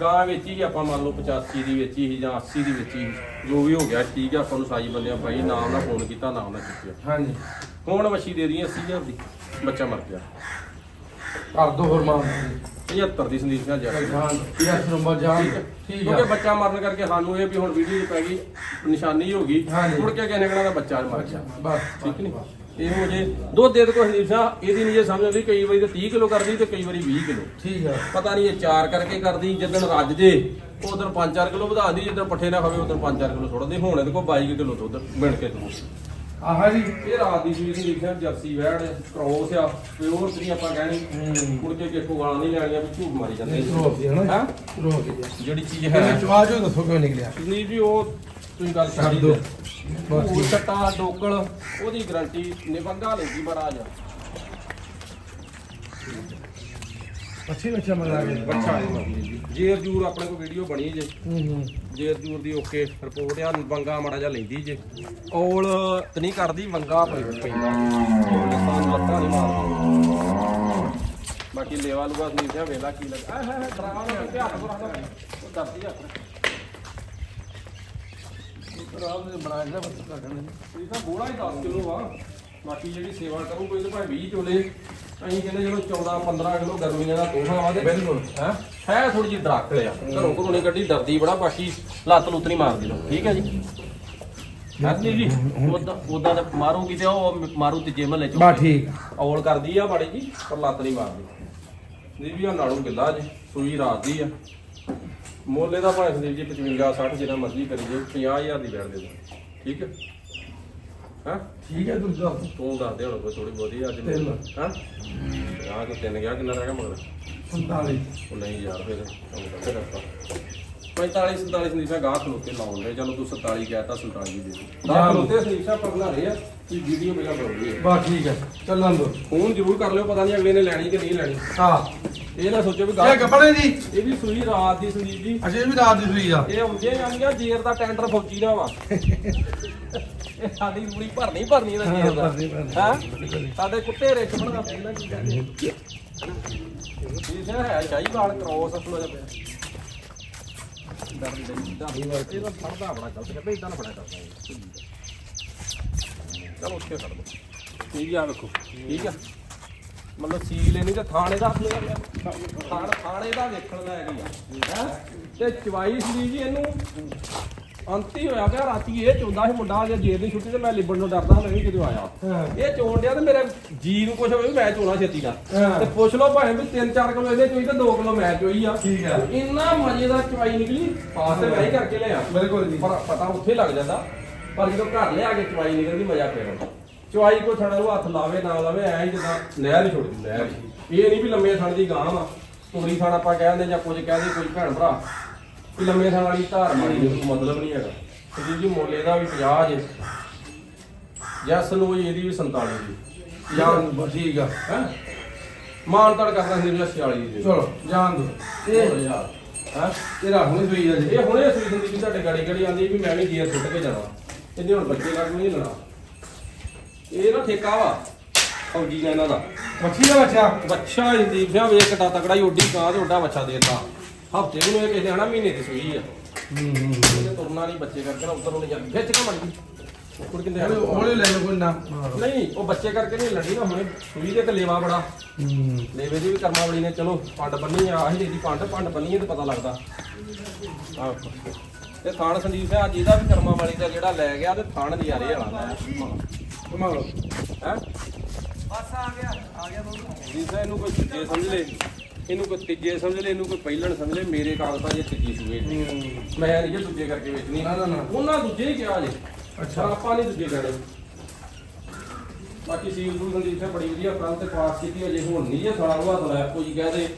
ਗਾਂ ਵੇਚੀ ਸੀ ਆਪਾਂ ਮੰਨ ਲਓ 85 ਦੀ ਵੇਚੀ ਸੀ ਜਾਂ 80 ਦੀ ਵੇਚੀ ਸੀ। ਜੋ ਵੀ ਹੋ ਗਿਆ ਠੀਕ ਆ ਆਪਾਂ ਨੂੰ ਸਾਈ ਬੰਦਿਆਂ ਪਾਈ ਨਾਮ ਨਾਲ ਫੋਨ ਕੀਤਾ ਨਾਮ ਨਾਲ ਚੁੱਕਿਆ। ਹਾਂਜੀ। ਹੁਣ ਵਛੀ ਦੇ ਦਈਏ 80000 ਦੀ। ਬੱਚਾ ਮਰ ਗਿਆ। ਕਰ ਦੋ ਫਰਮਾਨ 75 ਦੀ ਸੰਦੀਪ ਨਾਲ ਜਾ ਜਾਨ ਯਸ ਨੰਬਰ ਜਾਨ ਠੀਕ ਕਿਉਂਕਿ ਆ। ਬੱਚਾ ਮਰਨ ਕਰਕੇ ਸਾਨੂੰ ਇਹ ਵੀ ਹੁਣ ਵੀਡੀਓ 'ਚ ਪੈ ਗਈ ਨਿਸ਼ਾਨੀ ਹੋ ਗਈ। ਹਾਂਜੀ। ਮੁੜ ਕੇ ਕਹਿੰਦੇ ਕਿਹੜਾ ਦਾ ਬੱਚਾ ਮਰ ਗਿਆ। ਬਸ ਠੀਕ ਨਹੀਂ? ਇਹ ਹੋ ਜੇ ਦੁੱਧ ਦੇ ਕੋਈ ਸੰਦੀਪ ਸਾਹਿਬ ਇਹਦੀ ਨਹੀਂ ਜੇ ਸਮਝ ਆਉਂਦੀ ਕਈ ਵਾਰੀ ਤਾਂ 30 ਕਿਲੋ ਕਰਦੀ ਤੇ ਕਈ ਵਾਰੀ 20 ਕਿਲੋ। ਠੀਕ ਆ। ਪਤਾ ਨਹੀਂ ਇਹ ਚਾਰ ਕਰਕੇ ਕਰਦੀ ਜਿੱਦਣ ਰੱਜ ਜੇ ਉਦੋਂ 5-4 ਕਿਲੋ ਵਧਾਉਂਦੀ ਜਿੱਦਣ ਪੱਠੇ ਨਾ ਖਾਵੇ ਉਦੋਂ 5-4 ਕਿਲੋ ਛੋੜਦੀ ਹੁਣ ਇਹਦੇ ਕੋਲ 22 ਕਿਲੋ ਦੁੱਧ ਮਿਣ ਕੇ ਤੂੰ ਆਹ ਜੀ ਇਹ ਰਾਤ ਦੀ ਸੂਈ ਦੀ ਲਿਖਿਆ ਜਰਸੀ ਵੈੜ ਕ੍ਰੋਸ ਆ ਪਿਓਰ ਤਰੀ ਆਪਾਂ ਕਹਿਣੀ ਮੁੜ ਕੇ ਕੋਲ ਗਾਲਾਂ ਨਹੀਂ ਲੈਣੀਆਂ ਵੀ ਝੂਠ ਮਾਰੀ ਜਾਂਦੇ ਰੋਕ ਦੀ ਹਨਾ ਹਾਂ? ਰੋਕ ਦੀ ਜਿਹੜੀ ਚੀਜ਼ ਹੈ। ਚਵਾ ਜੋ ਦੱਸੋ ਕਿਉਂ ਨਿਕਲਿਆ? ਨਹੀਂ ਜੀ ਉਹ ਤੁਸੀਂ ਗੱਲ ਛੱਡ ਛੱਡ ਦੋ ਦੋ ਬਸ ਉਹ ਛੱਟਾ ਡੋਕਲ ਉਹਦੀ ਗਾਰੰਟੀ ਨਿਵੰਗਾ ਲੈਂਦੀ ਮਹਾਰਾਜ ਅੱਛੀ ਬੱਚਾ ਮਜ਼ਾ ਆ ਗਿਆ ਬੱਚਾ ਜੀ। ਜੇਰ ਜੂਰ ਆਪਣੇ ਕੋਲ ਵੀਡੀਓ ਬਣੀ ਜੇ। ਹੂੰ ਹੂੰ। ਜੇਰ ਜੂਰ ਦੀ ਓਕੇ ਰਿਪੋਰਟ ਆ ਵੰਗਾ ਮਾੜਾ ਜਿਹਾ ਲੈਂਦੀ ਜੇ। ਔਲ ਤੇ ਨਹੀਂ ਕਰਦੀ ਵੰਗਾ ਪਈ ਪੈਂਦਾ ਨਹੀਂ ਮਾਰਦੀ। ਬਾਕੀ ਲੇਵਾ ਲੂਗਾ ਸੰਦੀਪ ਸਿੰਘ ਵੇਲਾ ਕੀ ਲੱਗਾ। ਆਹ ਹੈ ਡਰਾਵਾ ਨਾ ਕੋ ਰੱਖਦਾ ਉਹ ਕਰਦੀ ਹੱਥ। ਰਾਮ ਨੇ ਬਣਾਇਆ ਜਿਹੜਾ ਬੱਤ ਕੱਢਣੇ ਇਹ ਤਾਂ ਬੋੜਾ ਹੀ 10 ਕਿਲੋ ਆ। ਬਾਕੀ ਜਿਹੜੀ ਸੇਵਾ ਕਰੂ ਕੋਈ ਤਾਂ ਭਾਵੇਂ 20 ਚੋਲੇ ਅਸੀਂ ਕਹਿੰਦੇ ਜਦੋਂ 14 15 ਕਿਲੋ ਗਰਮੀਆਂ ਦਾ ਤੋਹਫਾ ਵਾ ਤੇ ਬਿਲਕੁਲ। ਹੈ? ਹੈ ਥੋੜੀ ਜਿਹੀ ਡਰਾਕਲ ਆ ਘਰੋਂ ਘਰੋਂ ਨਹੀਂ ਕੱਢੀ ਡਰਦੀ ਬੜਾ ਬਾਕੀ ਲੱਤ ਲੁੱਤ ਨਹੀਂ ਮਾਰਦੀ ਲੋ ਠੀਕ ਹੈ ਜੀ? ਹਾਂਜੀ ਜੀ। ਉਦਾਂ ਉਦਾਂ ਤਾਂ ਮਾਰੂਗੀ ਤੇ ਉਹ ਮਾਰੂ ਤੀਜੇ ਮਹੱਲੇ ਚ ਬਾ ਠੀਕ ਔਲ ਕਰਦੀ ਆ ਮਾੜੀ ਜੀ ਪਰ ਲੱਤ ਨਹੀਂ ਮਾਰਦੀ। ਜੀ ਵੀ ਆ ਨਾਲੋਂ ਗਿੱਲਾ ਜੀ ਸੂਈ ਰਾਤ ਦੀ ਆ। ਮੋਲੇ ਦਾ ਭਾਵੇਂ ਸੰਦੀਪ ਜੀ 55 60 ਜਿੰਨਾ ਮਰਜ਼ੀ ਕਰੀ ਜੇ 50000 ਦੀ ਬੈਠ ਦੇ ਦਿਓ। ਠੀਕ ਹੈ? ਹਾਂ? ਠੀਕ ਹੈ ਤੂੰ ਦੱਸ ਤੂੰ ਦੱਸ ਦੇ ਹੁਣ ਕੋਈ ਥੋੜੀ ਬਹੁਤੀ ਅੱਜ ਤਿੰਨ। ਹਾਂ? ਆ ਕੋ ਤਿੰਨ ਗਿਆ ਕਿੰਨਾ ਰਹਿ ਗਿਆ ਮਗਰ? 47 ਉਹ ਨਹੀਂ ਯਾਰ ਫਿਰ ਕੰਮ ਕਰਦੇ ਰਸਤਾ 45 47 ਸੰਦੀਪਾ ਗਾਹ ਖਲੋਤੇ ਲਾਉਣ ਦੇ ਚਲੋ ਤੂੰ 47 ਕਹਿਤਾ 47 ਦੇ ਦੇ। ਗਾਹ ਖਲੋਤੇ ਪਰ ਬਣਾ ਰਹੇ ਆ ਕੀ ਵੀਡੀਓ ਮੇਰਾ ਬਣਾਉਣੀ ਹੈ। ਬਾ ਠੀਕ ਹੈ ਚੱਲਣ ਦੋ। ਫੋਨ ਜ਼ਰੂਰ ਕਰ ਲਿਓ ਪਤਾ ਨਹੀਂ ਅਗਲੇ ਨੇ ਲੈਣੀ ਕਿ ਨਹੀਂ ਲੈਣੀ। ਹਾਂ। ਇਹ ਨਾ ਸੋਚੋ ਵੀ ਇਹ ਗਾਹ ਕੱਪੜੇ ਦੀ। ਇਹ ਵੀ ਸੂਈ ਰਾਤ ਦੀ ਸੰਦੀਪ ਜੀ। ਅਜੇ ਵੀ ਰਾਤ ਦੀ ਸੂਈ ਆ। ਇਹ ਹੁੰਦੀਆਂ ਜਾਂਦੀਆਂ ਜੇਰ ਦਾ ਟੈਂਡਰ ਫੌਜੀ ਦਾ ਵਾ। ਇਹ ਸਾਡੀ ਰੂੜੀ ਭਰਨੀ ਭਰਨੀ ਇਹਦਾ ਜੇਰ ਦਾ। ਹਾਂ ਸਾਡੇ ਕੁੱਤੇ ਰਿੱਛ ਬਣਾ ਪੈਂਦਾ ਕੀ ਕਰਦੇ ਇਹ ਹੈ ਸ਼ਾਹੀ ਵਾਲ ਕ੍ਰੋਸ ਅਸਲ ਹੋ ਪਿਆ। ਡਰ ਨਹੀਂ ਇਹ ਤਾਂ ਫੜਦਾ ਬੜਾ ਗਲਤ ਕਰਦਾ ਇਦਾਂ ਨਾ ਬੜਾ ਕਰਦਾ ਚਲੋ ਉੱਥੇ ਛੱਡ ਦੋ ਠੀਕ ਆ ਵੇਖੋ ਠੀਕ ਆ। ਮਤਲਬ ਸੀਲ ਨਹੀਂ ਤੇ ਥਾਣੇ ਦਾ ਹੱਥ ਲਿਆ ਥਾਣ ਥਾਣੇ ਦਾ ਵੇਖਣ ਦਾ ਹੈਗੀ। ਆ ਹੈਂ? ਤੇ ਚਵਾਈ ਸੀ ਜੀ ਇਹਨੂੰ। ਅੰਤੀ ਹੋਇਆ ਪਿਆ ਰਾਤੀ ਇਹ ਚੋਂਦਾ ਸੀ ਮੁੰਡਾ ਜੇ ਜੇਰ ਦੀ ਛੁੱਟੀ ਤੇ ਮੈਂ ਲਿਬਣ ਨੂੰ ਡਰਦਾ ਮੈਂ ਵੀ ਕਿਦੋਂ ਆਇਆ। ਹਾਂ। ਇਹ ਚੋਣ ਡਿਆ ਤੇ ਮੇਰੇ ਜੀ ਨੂੰ ਕੁਛ ਹੋਵੇ ਵੀ ਮੈਂ ਚੋਣਾ ਛੇਤੀ ਦਾ। ਹਾਂ। ਤੇ ਪੁੱਛ ਲਓ ਭਾਵੇਂ ਵੀ 3-4 ਕਿਲੋ ਇਹਦੇ ਚੋਈ ਤੇ 2 ਕਿਲੋ ਮੈਂ ਚੋਈ ਆ। ਠੀਕ ਆ। ਇੰਨਾ ਮਜ਼ੇਦਾਰ ਚਵਾਈ ਨਿਕਲੀ ਪਾਸ ਤੇ ਮੈਂ ਹੀ ਕਰਕੇ ਲਿਆ। ਬਿਲਕੁਲ ਜੀ। ਪਰ ਪਤਾ ਉੱਥੇ ਲੱਗ ਜਾਂਦਾ ਪਰ ਜਦੋਂ ਘਰ ਲਿਆ ਕੇ ਚਵਾਈ ਨਿਕਲਦੀ ਮਜ਼ਾ ਫੇਰ ਆਉਂਦਾ। ਚਵਾਈ ਕੋ ਥਣਾ ਨੂੰ ਹੱਥ ਲਾਵੇ ਨਾ ਲਾਵੇ ਐ ਹੀ ਜਿੱਦਾਂ ਨਹਿਰ ਹੀ ਛੁੱਟਦੀ ਨਹਿਰ ਹੀ। ਇਹ ਨਹੀਂ ਵੀ ਲੰਮੇ ਥਣ ਦੀ ਗਾਂ ਵਾ ਤੋਰੀ ਥਣ ਆਪਾਂ ਕਹਿੰਦੇ ਜਾਂ ਕੁਝ ਕਹਦੇ ਕੋਈ ਭੈਣ ਭਰਾ। ਲੰਮੇ ਥਣ ਵਾਲੀ ਧਾਰ ਮਾਰੀ ਦੇ ਮਤਲਬ ਨਹੀਂ ਹੈਗਾ। ਤੇ ਜੀ ਜੀ ਮੁੱਲ ਇਹਦਾ ਵੀ 50 ਜੇ। ਜੈਸ ਲੋ ਇਹਦੀ ਵੀ 47 ਦੀ ਬਾ ਠੀਕ ਆ ਹੈ? ਮਾਨ ਤੜ ਕਰਦਾ ਸੀ 46 ਦੀ ਦੇ ਚਲੋ ਜਾਨ ਦੋ ਇਹ ਇਹ ਯਾਰ ਹੈ? ਤੇਰਾ ਹੁਣੇ ਸੂਈ ਆ ਜੀ ਇਹ ਹੁਣੇ ਸੂਈ ਦਿੰਦੀ ਵੀ ਤੁਹਾਡੇ ਗਾੜੀ ਗਾੜੀ ਆਂਦੀ ਵੀ ਮੈਂ ਵੀ ਜੀਰ ਸੁੱਟ ਕੇ ਜਾਣਾ ਇਹਦੇ ਹੁਣ ਬੱਚੇ ਲੱਗ ਨਹੀਂ ਲੜਾ ਇਹ ਨਾ ਠੇਕਾ ਵਾ ਫੌਜੀ ਦਾ ਇਹਨਾਂ ਦਾ। ਮੱਛੀ ਦਾ ਬੱਚਾ? ਬੱਚਾ ਇੰਦੀਪ ਸਿੰਘ ਵੇਖ ਕਟਾ ਤਕੜਾ ਹੀ ਓਡੀ ਕਾਂ ਤੇ ਓਡਾ ਬੱਚਾ ਦੇਤਾ। ਹਫ਼ਤੇ ਨੂੰ ਇਹ ਕਿਸੇ ਆਣਾ ਮਹੀਨੇ ਦੀ ਸੂਈ ਆ। ਹੂੰ ਹੂੰ। ਇਹਨੇ ਤੁਰਨਾ ਨਹੀਂ ਬੱਚੇ ਕਰਕੇ ਨਾ ਉੱਧਰ ਉਹਨੇ ਜਾਂਦੀ ਖਿੱਚ ਕੇ ਮੜ ਗਈ? ਕੁੜ ਕਿੰਦੇ ਹੌਲੀ ਹੌਲੀ ਲੈ ਲਓ ਕੋਈ ਨਾ। ਮਾਰੋ ਨਹੀਂ ਉਹ ਬੱਚੇ ਕਰਕੇ ਨਹੀਂ ਲੱਡੀ ਨਾ ਹੁਣੇ ਸੂਈ ਦੇ ਤੇ ਲੇਵਾ ਬੜਾ। ਹੂੰ। ਲੇਵੇ ਦੀ ਵੀ ਕਰਮਾ ਬੜੀ ਨੇ ਚਲੋ ਪੰਡ ਬੰਨੀ ਆ ਆਹੀ ਦੀ ਪੰਡ ਪੰਡ ਬੰਨੀ ਤੇ ਪਤਾ ਲੱਗਦਾ। ਆਹ ਤੇ ਥਾਣ ਸੰਦੀਪ ਸਿੰਘ ਅੱਜ ਇਹਦਾ ਵੀ ਕਰਮਾ ਵਾਲੀ ਦਾ ਜਿਹੜਾ ਲੈ ਗਿਆ ਤੇ ਥਾਣ ਦੀ ਯਾਰੇ ਵਾਲਾ ਕਮਾ ਲਓ ਹੈ? ਬਸ ਆ ਗਿਆ ਆ ਗਿਆ ਸੰਦੀਪ ਸਿੰਘ ਇਹਨੂੰ ਕੋਈ ਦੂਜੇ ਸਮਝ ਲੈ। ਇਹਨੂੰ ਕੋਈ ਤੀਜੇ ਸਮਝ ਲੈ ਇਹਨੂੰ ਕੋਈ ਪਹਿਲਣ ਸਮਝ ਲੈ ਮੇਰੇ ਕਾਗਜ਼ਾਂ 'ਚ ਤੀਜੀ ਸੂਏ ਨੇ। ਮੈਂ ਨਹੀਂ ਜੇ ਦੂਜੇ ਕਰਕੇ ਵੇਚਣੀ। ਨਾ, ਨਾ, ਨਾ। ਉਹਨਾਂ ਦੂਜੇ ਹੀ ਕਿਹਾ ਜੇ। ਅੱਛਾ। ਆਪਾਂ ਨਹੀਂ ਦੂਜੇ ਕਹਦੇ ਬਾਕੀ ਸੀਲ ਸੂਲ ਸੰਦੀਪ ਸਿੰਘ ਬੜੀ ਵਧੀਆ ਕੱਲ ਤੇ ਪਾਸ ਕੀਤੀ ਅਜੇ ਹੁਣ ਨਹੀਂ ਜੇ ਸਾਲਾ ਰਵਾ ਦਲਾ ਕੋਈ ਕਹਦੇ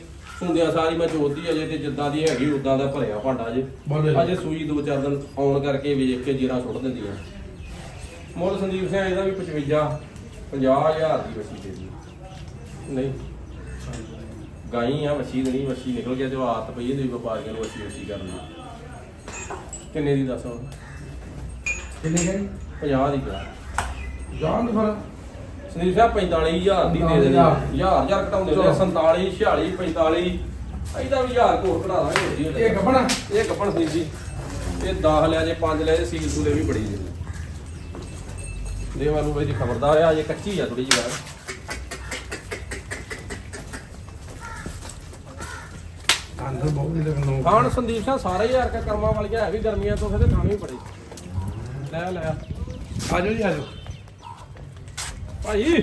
ਹੁੰਦਿਆਂ ਸਾਰੀ ਮੈਂ ਜੋਤੀ ਅਜੇ ਤੇ ਜਿੱਦਾਂ ਦੀ ਹੈਗੀ ਉਦਾਂ ਦਾ ਭਰਿਆ ਭਾਂਡਾ ਜੇ। ਬੋਲੇ ਅਜੇ ਸੂਈ ਦੋ ਚਾਰ ਦਿਨ ਆਉਣ ਕਰਕੇ ਵੇਖ ਕੇ ਜੀਰਾ ਸੁੱਟ ਦਿੰਦੀਆਂ। ਮੁੱਲ ਸੰਦੀਪ ਸਿੰਘ ਇਹਦਾ ਵੀ 55 50000 ਦੀ ਵਸੀ ਦੇ ਦੀ। ਨਹੀਂ। ਗਾਈ ਆ ਵਸੀ ਦੇਣੀ ਵਸੀ ਨਿਕਲ ਗਿਆ ਜੋ ਆਤ ਪਈ ਇਹਦੇ ਵਪਾਰੀਆਂ ਨੂੰ ਵਸੀ ਵਸੀ ਕਰਨੀ। ਕਿੰਨੇ ਦੀ ਦੱਸ ਕਿੰਨੇ ਗਈ? 50 ਦੀ ਕਿਹਾ ਜਾਨ ਦੋ ਫਿਰ। ਸੰਦੀਪ ਸਿੰਘ 45000 ਦੀ ਦੇ ਦੇਣੀ। ਹਜ਼ਾਰ। ਹਜ਼ਾਰ ਘਟਾਉਂਦੇ ਨੇ 47 46 45 ਇਹਦਾ ਵੀ ਹਜ਼ਾਰ ਕੋਰ ਘਟਾ ਦਾਂਗੇ ਜੀ ਇਹ ਕੱਪੜਾ ਇਹ ਕੱਪਣ ਸੰਦੀਪ ਜੀ। ਇਹ 10 ਲਿਆ ਜੇ 5 ਲਿਆ ਜੇ ਸੀਲ ਸੂਲੇ ਵੀ ਬੜੀ ਜੀ ਦੇਵਾ ਨੂੰ ਬਈ ਦੀ ਖਬਰਦਾਰ ਆ ਜੇ ਕੱਚੀ ਆ ਥੋੜੀ ਜਿਹੀ ਗੱਲ ਅੰਦਰ ਬਹੁਤ ਖਾਣ ਸੰਦੀਪ ਸਿੰਘ ਸਾਰਾ ਹੀ ਯਾਰ ਕਾ ਕਰਮਾਂ ਵਾਲੀਆਂ ਹੈ ਵੀ ਗਰਮੀਆਂ ਤੋਂ ਫਿਰ ਵੀ ਬੜੀ ਲੈ ਲੈ। ਆਜੋ ਜੀ ਆਜੋ। ਭਾਈ।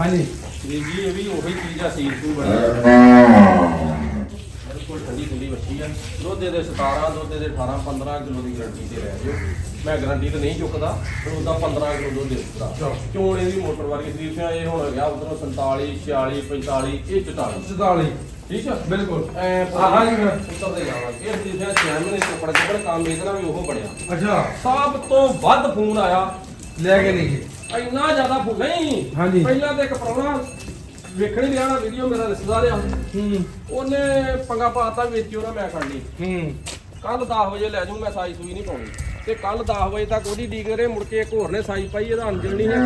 ਹਾਂਜੀ। ਜੀ ਜੀ ਇਹ ਵੀ ਉਹੀ ਚੀਜ਼ ਆ ਸੀਲ ਸੂ ਬਣੀ ਬਿਲਕੁਲ ਠੰਡੀ ਠੰਡੀ ਵੱਛੀ ਆ। ਦੁੱਧ ਦੇ 17 ਦੁੱਧ ਦੇ 18 15 ਕਿਲੋ ਦੀ ਗਾਰੰਟੀ ਤੇ ਰਹਿ ਜਾਓ। ਮੈਂ ਗਾਰੰਟੀ ਤੇ ਨਹੀਂ ਚੁੱਕਦਾ ਪਰ ਉਹਦਾ 15 ਕਿਲੋ ਦੁੱਧ ਦੇ ਦਿੱਤਾ। ਚਲੋ। ਚੋਣ ਇਹਦੀ ਮੋਟਰ ਵਰਗੀ ਸਰੀਰ ਸਿਆ ਇਹ ਹੁਣ ਗਿਆ ਉਧਰੋਂ 47 46 45 ਇਹ 44 44 ਠੀਕ ਆ? ਬਿਲਕੁਲ। ਐ ਹਾਂ, ਹਾਂ ਜੀ, ਮੈਂ- ਉੱਤਰਦੇ ਜਾਵਾਂਗੇ। ਇਹ ਸਰੀਰ ਸਿਆ ਚੈਨਲ ਨੇ ਕੱਪੜਾ ਕੱਪੜਾ ਕੰਮ ਇਹਦਾ ਵੀ ਉਹ ਬਣਿਆ। ਅੱਛਾ। ਸਭ ਤੋਂ ਵੱਧ ਫੋਨ ਆਇਆ। ਲੈ ਕੇ ਨਹੀਂ ਗਏ। ਇੰਨਾ ਜ਼ਿਆਦਾ ਭੁੱਲ ਨਹੀਂ ਹਾਂਜੀ। ਪਹਿਲਾਂ ਤੇ ਇੱਕ ਪ੍ਰਾਹੁਣਾ ਵੇਖਣ ਹੀ ਰਿਹਾ ਵੀਡੀਓ ਮੇਰਾ ਰਿਸ਼ਤੇਦਾਰ ਆ। ਹੂੰ। ਉਹਨੇ ਪੰਗਾ ਪਾਤਾ ਵੇਚੀ ਉਹਦਾ ਮੈਂ ਖੜ ਲਈ। ਹੂੰ। ਕੱਲ 10 ਵਜੇ ਲੈ ਜਾਊਂ ਮੈਂ ਸਾਈ ਸੂਈ ਨਹੀਂ ਪਾਉਣੀ। ਤੇ ਕੱਲ 10 ਵਜੇ ਤੱਕ ਉਹਦੀ ਡੀਕ ਕਰੇ ਮੁੜ ਕੇ ਇੱਕ ਹੋਰ ਨੇ ਸਾਈ ਪਾਈ ਇਹਦਾ ਅੰਜਲ ਨਹੀਂ ਹੈਗਾ।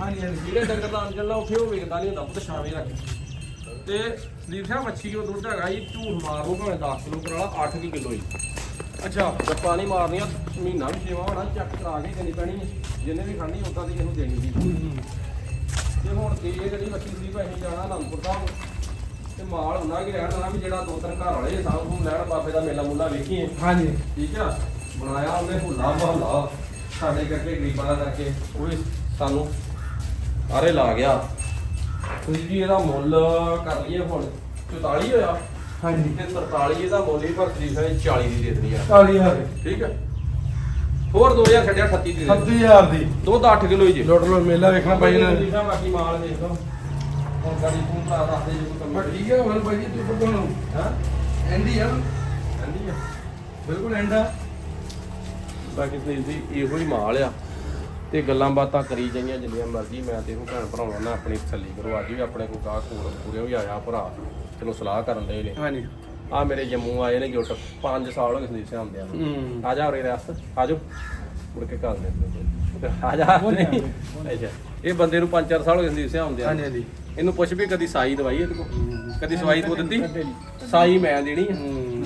ਹਾਂਜੀ ਹਾਂਜੀ। ਜਿਹੜੇ ਡੰਗਰ ਦਾ ਅੰਜਲ ਨਾ ਉੱਥੇ ਉਹ ਵੇਖਦਾ ਨਹੀਂ ਹੁੰਦਾ ਉਹ ਤੇ ਛਾਵੇਂ ਰੱਖ ਤੇ ਸੰਦੀਪ ਸਿੰਘ ਮੱਛੀ ਉਹ ਦੁੱਧ ਹੈਗਾ ਜੀ ਝੂਠ ਮਾਰ ਲਓ ਭਾਵੇਂ 10 ਕਿਲੋ ਕਰਾ 8 ਕੀ ਕਿਲੋ ਹੀ। ਅੱਛਾ ਤੇ ਪਾਣੀ ਮਾਰਨੀਆਂ ਮਹੀਨਾ ਵੀ ਸੇਵਾ ਹੋਣਾ ਚੈੱਕ ਕਰਾ ਕੇ ਦੇਣੀ ਪੈਣੀ ਹੈ। ਜਿੰਨੇ ਵੀ ਖਾਣੀ ਉਦਾਂ ਦੀ ਇਹਨੂੰ ਦੇਣੀ ਦੀ ਤੇ ਹੁਣ ਤੇ ਇਹ ਜਿਹੜੀ ਮੱਛੀ ਸੀ ਭਾਈ ਜਾਣਾ ਅਨੰਦਪੁਰ ਸਾਹਿਬ। ਤੇ ਮਾਲ ਹੁੰਦਾ ਕਿ ਰਹਿਣ ਵਾਲਾ ਵੀ ਜਿਹੜਾ ਦੋ ਤਿੰਨ ਘਰ ਵਾਲੇ ਸਭ ਨੂੰ ਲੈਣ ਬਾਬੇ ਦਾ ਮੇਲਾ ਮੁੱਲਾ ਵੇਖੀਏ। ਹਾਂਜੀ। ਠੀਕ ਆ? ਬਣਾਇਆ ਉਹਨੇ ਹੁੱਲਾ ਮਹੱਲਾ ਸਾਡੇ ਕਰਕੇ ਗਰੀਬਾਂ ਦਾ ਕਰਕੇ ਉਹ ਸਾਨੂੰ ਆਰੇ ਲਾ ਗਿਆ। ਤੁਸੀਂ ਜੀ ਇਹਦਾ ਮੁੱਲ ਕਰ ਲਈਏ ਹੁਣ। 44 ਹੋਇਆ। ਹਾਂਜੀ। ਤੇ 43 ਇਹਦਾ ਮੁੱਲ ਤਰੀਫ ਹੈ 40 ਦੀ ਦੇ ਦੇਣੀ ਆ। 40000 ਠੀਕ ਹੈ ਹੋਰ 2000 ਛੱਡਿਆ 38 ਦੀ ਦੇ ਦੇਣੀ। 30000 ਦੀ। ਦੁੱਧ 8 ਕਿਲੋ ਹੀ ਜੀ। ਲੋਟ ਲੋ ਮੇਲਾ ਵੇਖਣਾ ਭਾਈ ਨਾ ਬਾਕੀ ਮਾਲ ਦੇਖ ਲਓ। ਹੁਣ ਗਾੜੀ ਤੂੰ ਭਰਾ ਦੱਸ ਦੇ ਜੇ ਕੋਈ ਕਮੀ ਠੀਕ ਹੈ ਹੁਣ ਭਾਈ ਜੀ ਤੂੰ ਬਤਾਉਂ ਹਾਂ? ਐਂਡੀ ਆ। ਕਹਿੰਦੀ ਆ। ਬਿਲਕੁਲ ਐਂਡਾ। ਬਾਕੀ ਜੀ ਇਹੋ ਹੀ ਮਾਲ ਆ। ਤੇ ਗੱਲਾਂ ਬਾਤਾਂ ਕਰੀ ਜਾਈਆਂ ਜਿੰਨੀਆਂ ਮਰਜ਼ੀ ਮੈਂ ਤੇ ਉਹ ਭੈਣ ਭਰਾਵਾਂ ਨਾਲ ਆਪਣੀ ਤਸੱਲੀ ਕਰੋ। ਅੱਜ ਵੀ ਆਪਣੇ ਕੋਲ ਗਾਹ ਕੋਲ ਪੂਰੇ ਵੀ ਆਇਆ ਭਰਾ ਚਲੋ ਸਲਾਹ ਕਰਨ ਦੇ ਨੇ। ਹਾਂਜੀ। ਆ ਮੇਰੇ ਜੰਮੂ ਆਏ ਨੇ ਗਿਫਟ 5 ਸਾਲ ਹੋ ਗਏ ਸੰਦੀਪ ਸਿੰਘ ਆਉਂਦਿਆਂ ਨੂੰ ਆ ਜਾ ਉਰੇ ਰਸਤ ਆ ਜਾ ਮੁੜ ਕੇ ਘਰ ਦੇ ਆ ਜਾ। ਨਹੀਂ। ਅੱਛਾ। ਇਹ ਬੰਦੇ ਨੂੰ 5-4 ਸਾਲ ਹੋ ਗਏ ਸੰਦੀਪ ਸਿੰਘ ਆਉਂਦਿਆਂ ਹਾਂਜੀ। ਹਾਂਜੀ। ਇਹਨੂੰ ਪੁੱਛ ਵੀ ਕਦੀ ਸਾਈ ਦਵਾਈ ਇਹਦੇ ਕੋਲ? ਕਦੀ ਸਵਾਈ ਤੂੰ ਦਿੱਤੀ? ਸਾਈ ਮੈਂ ਦੇਣੀ।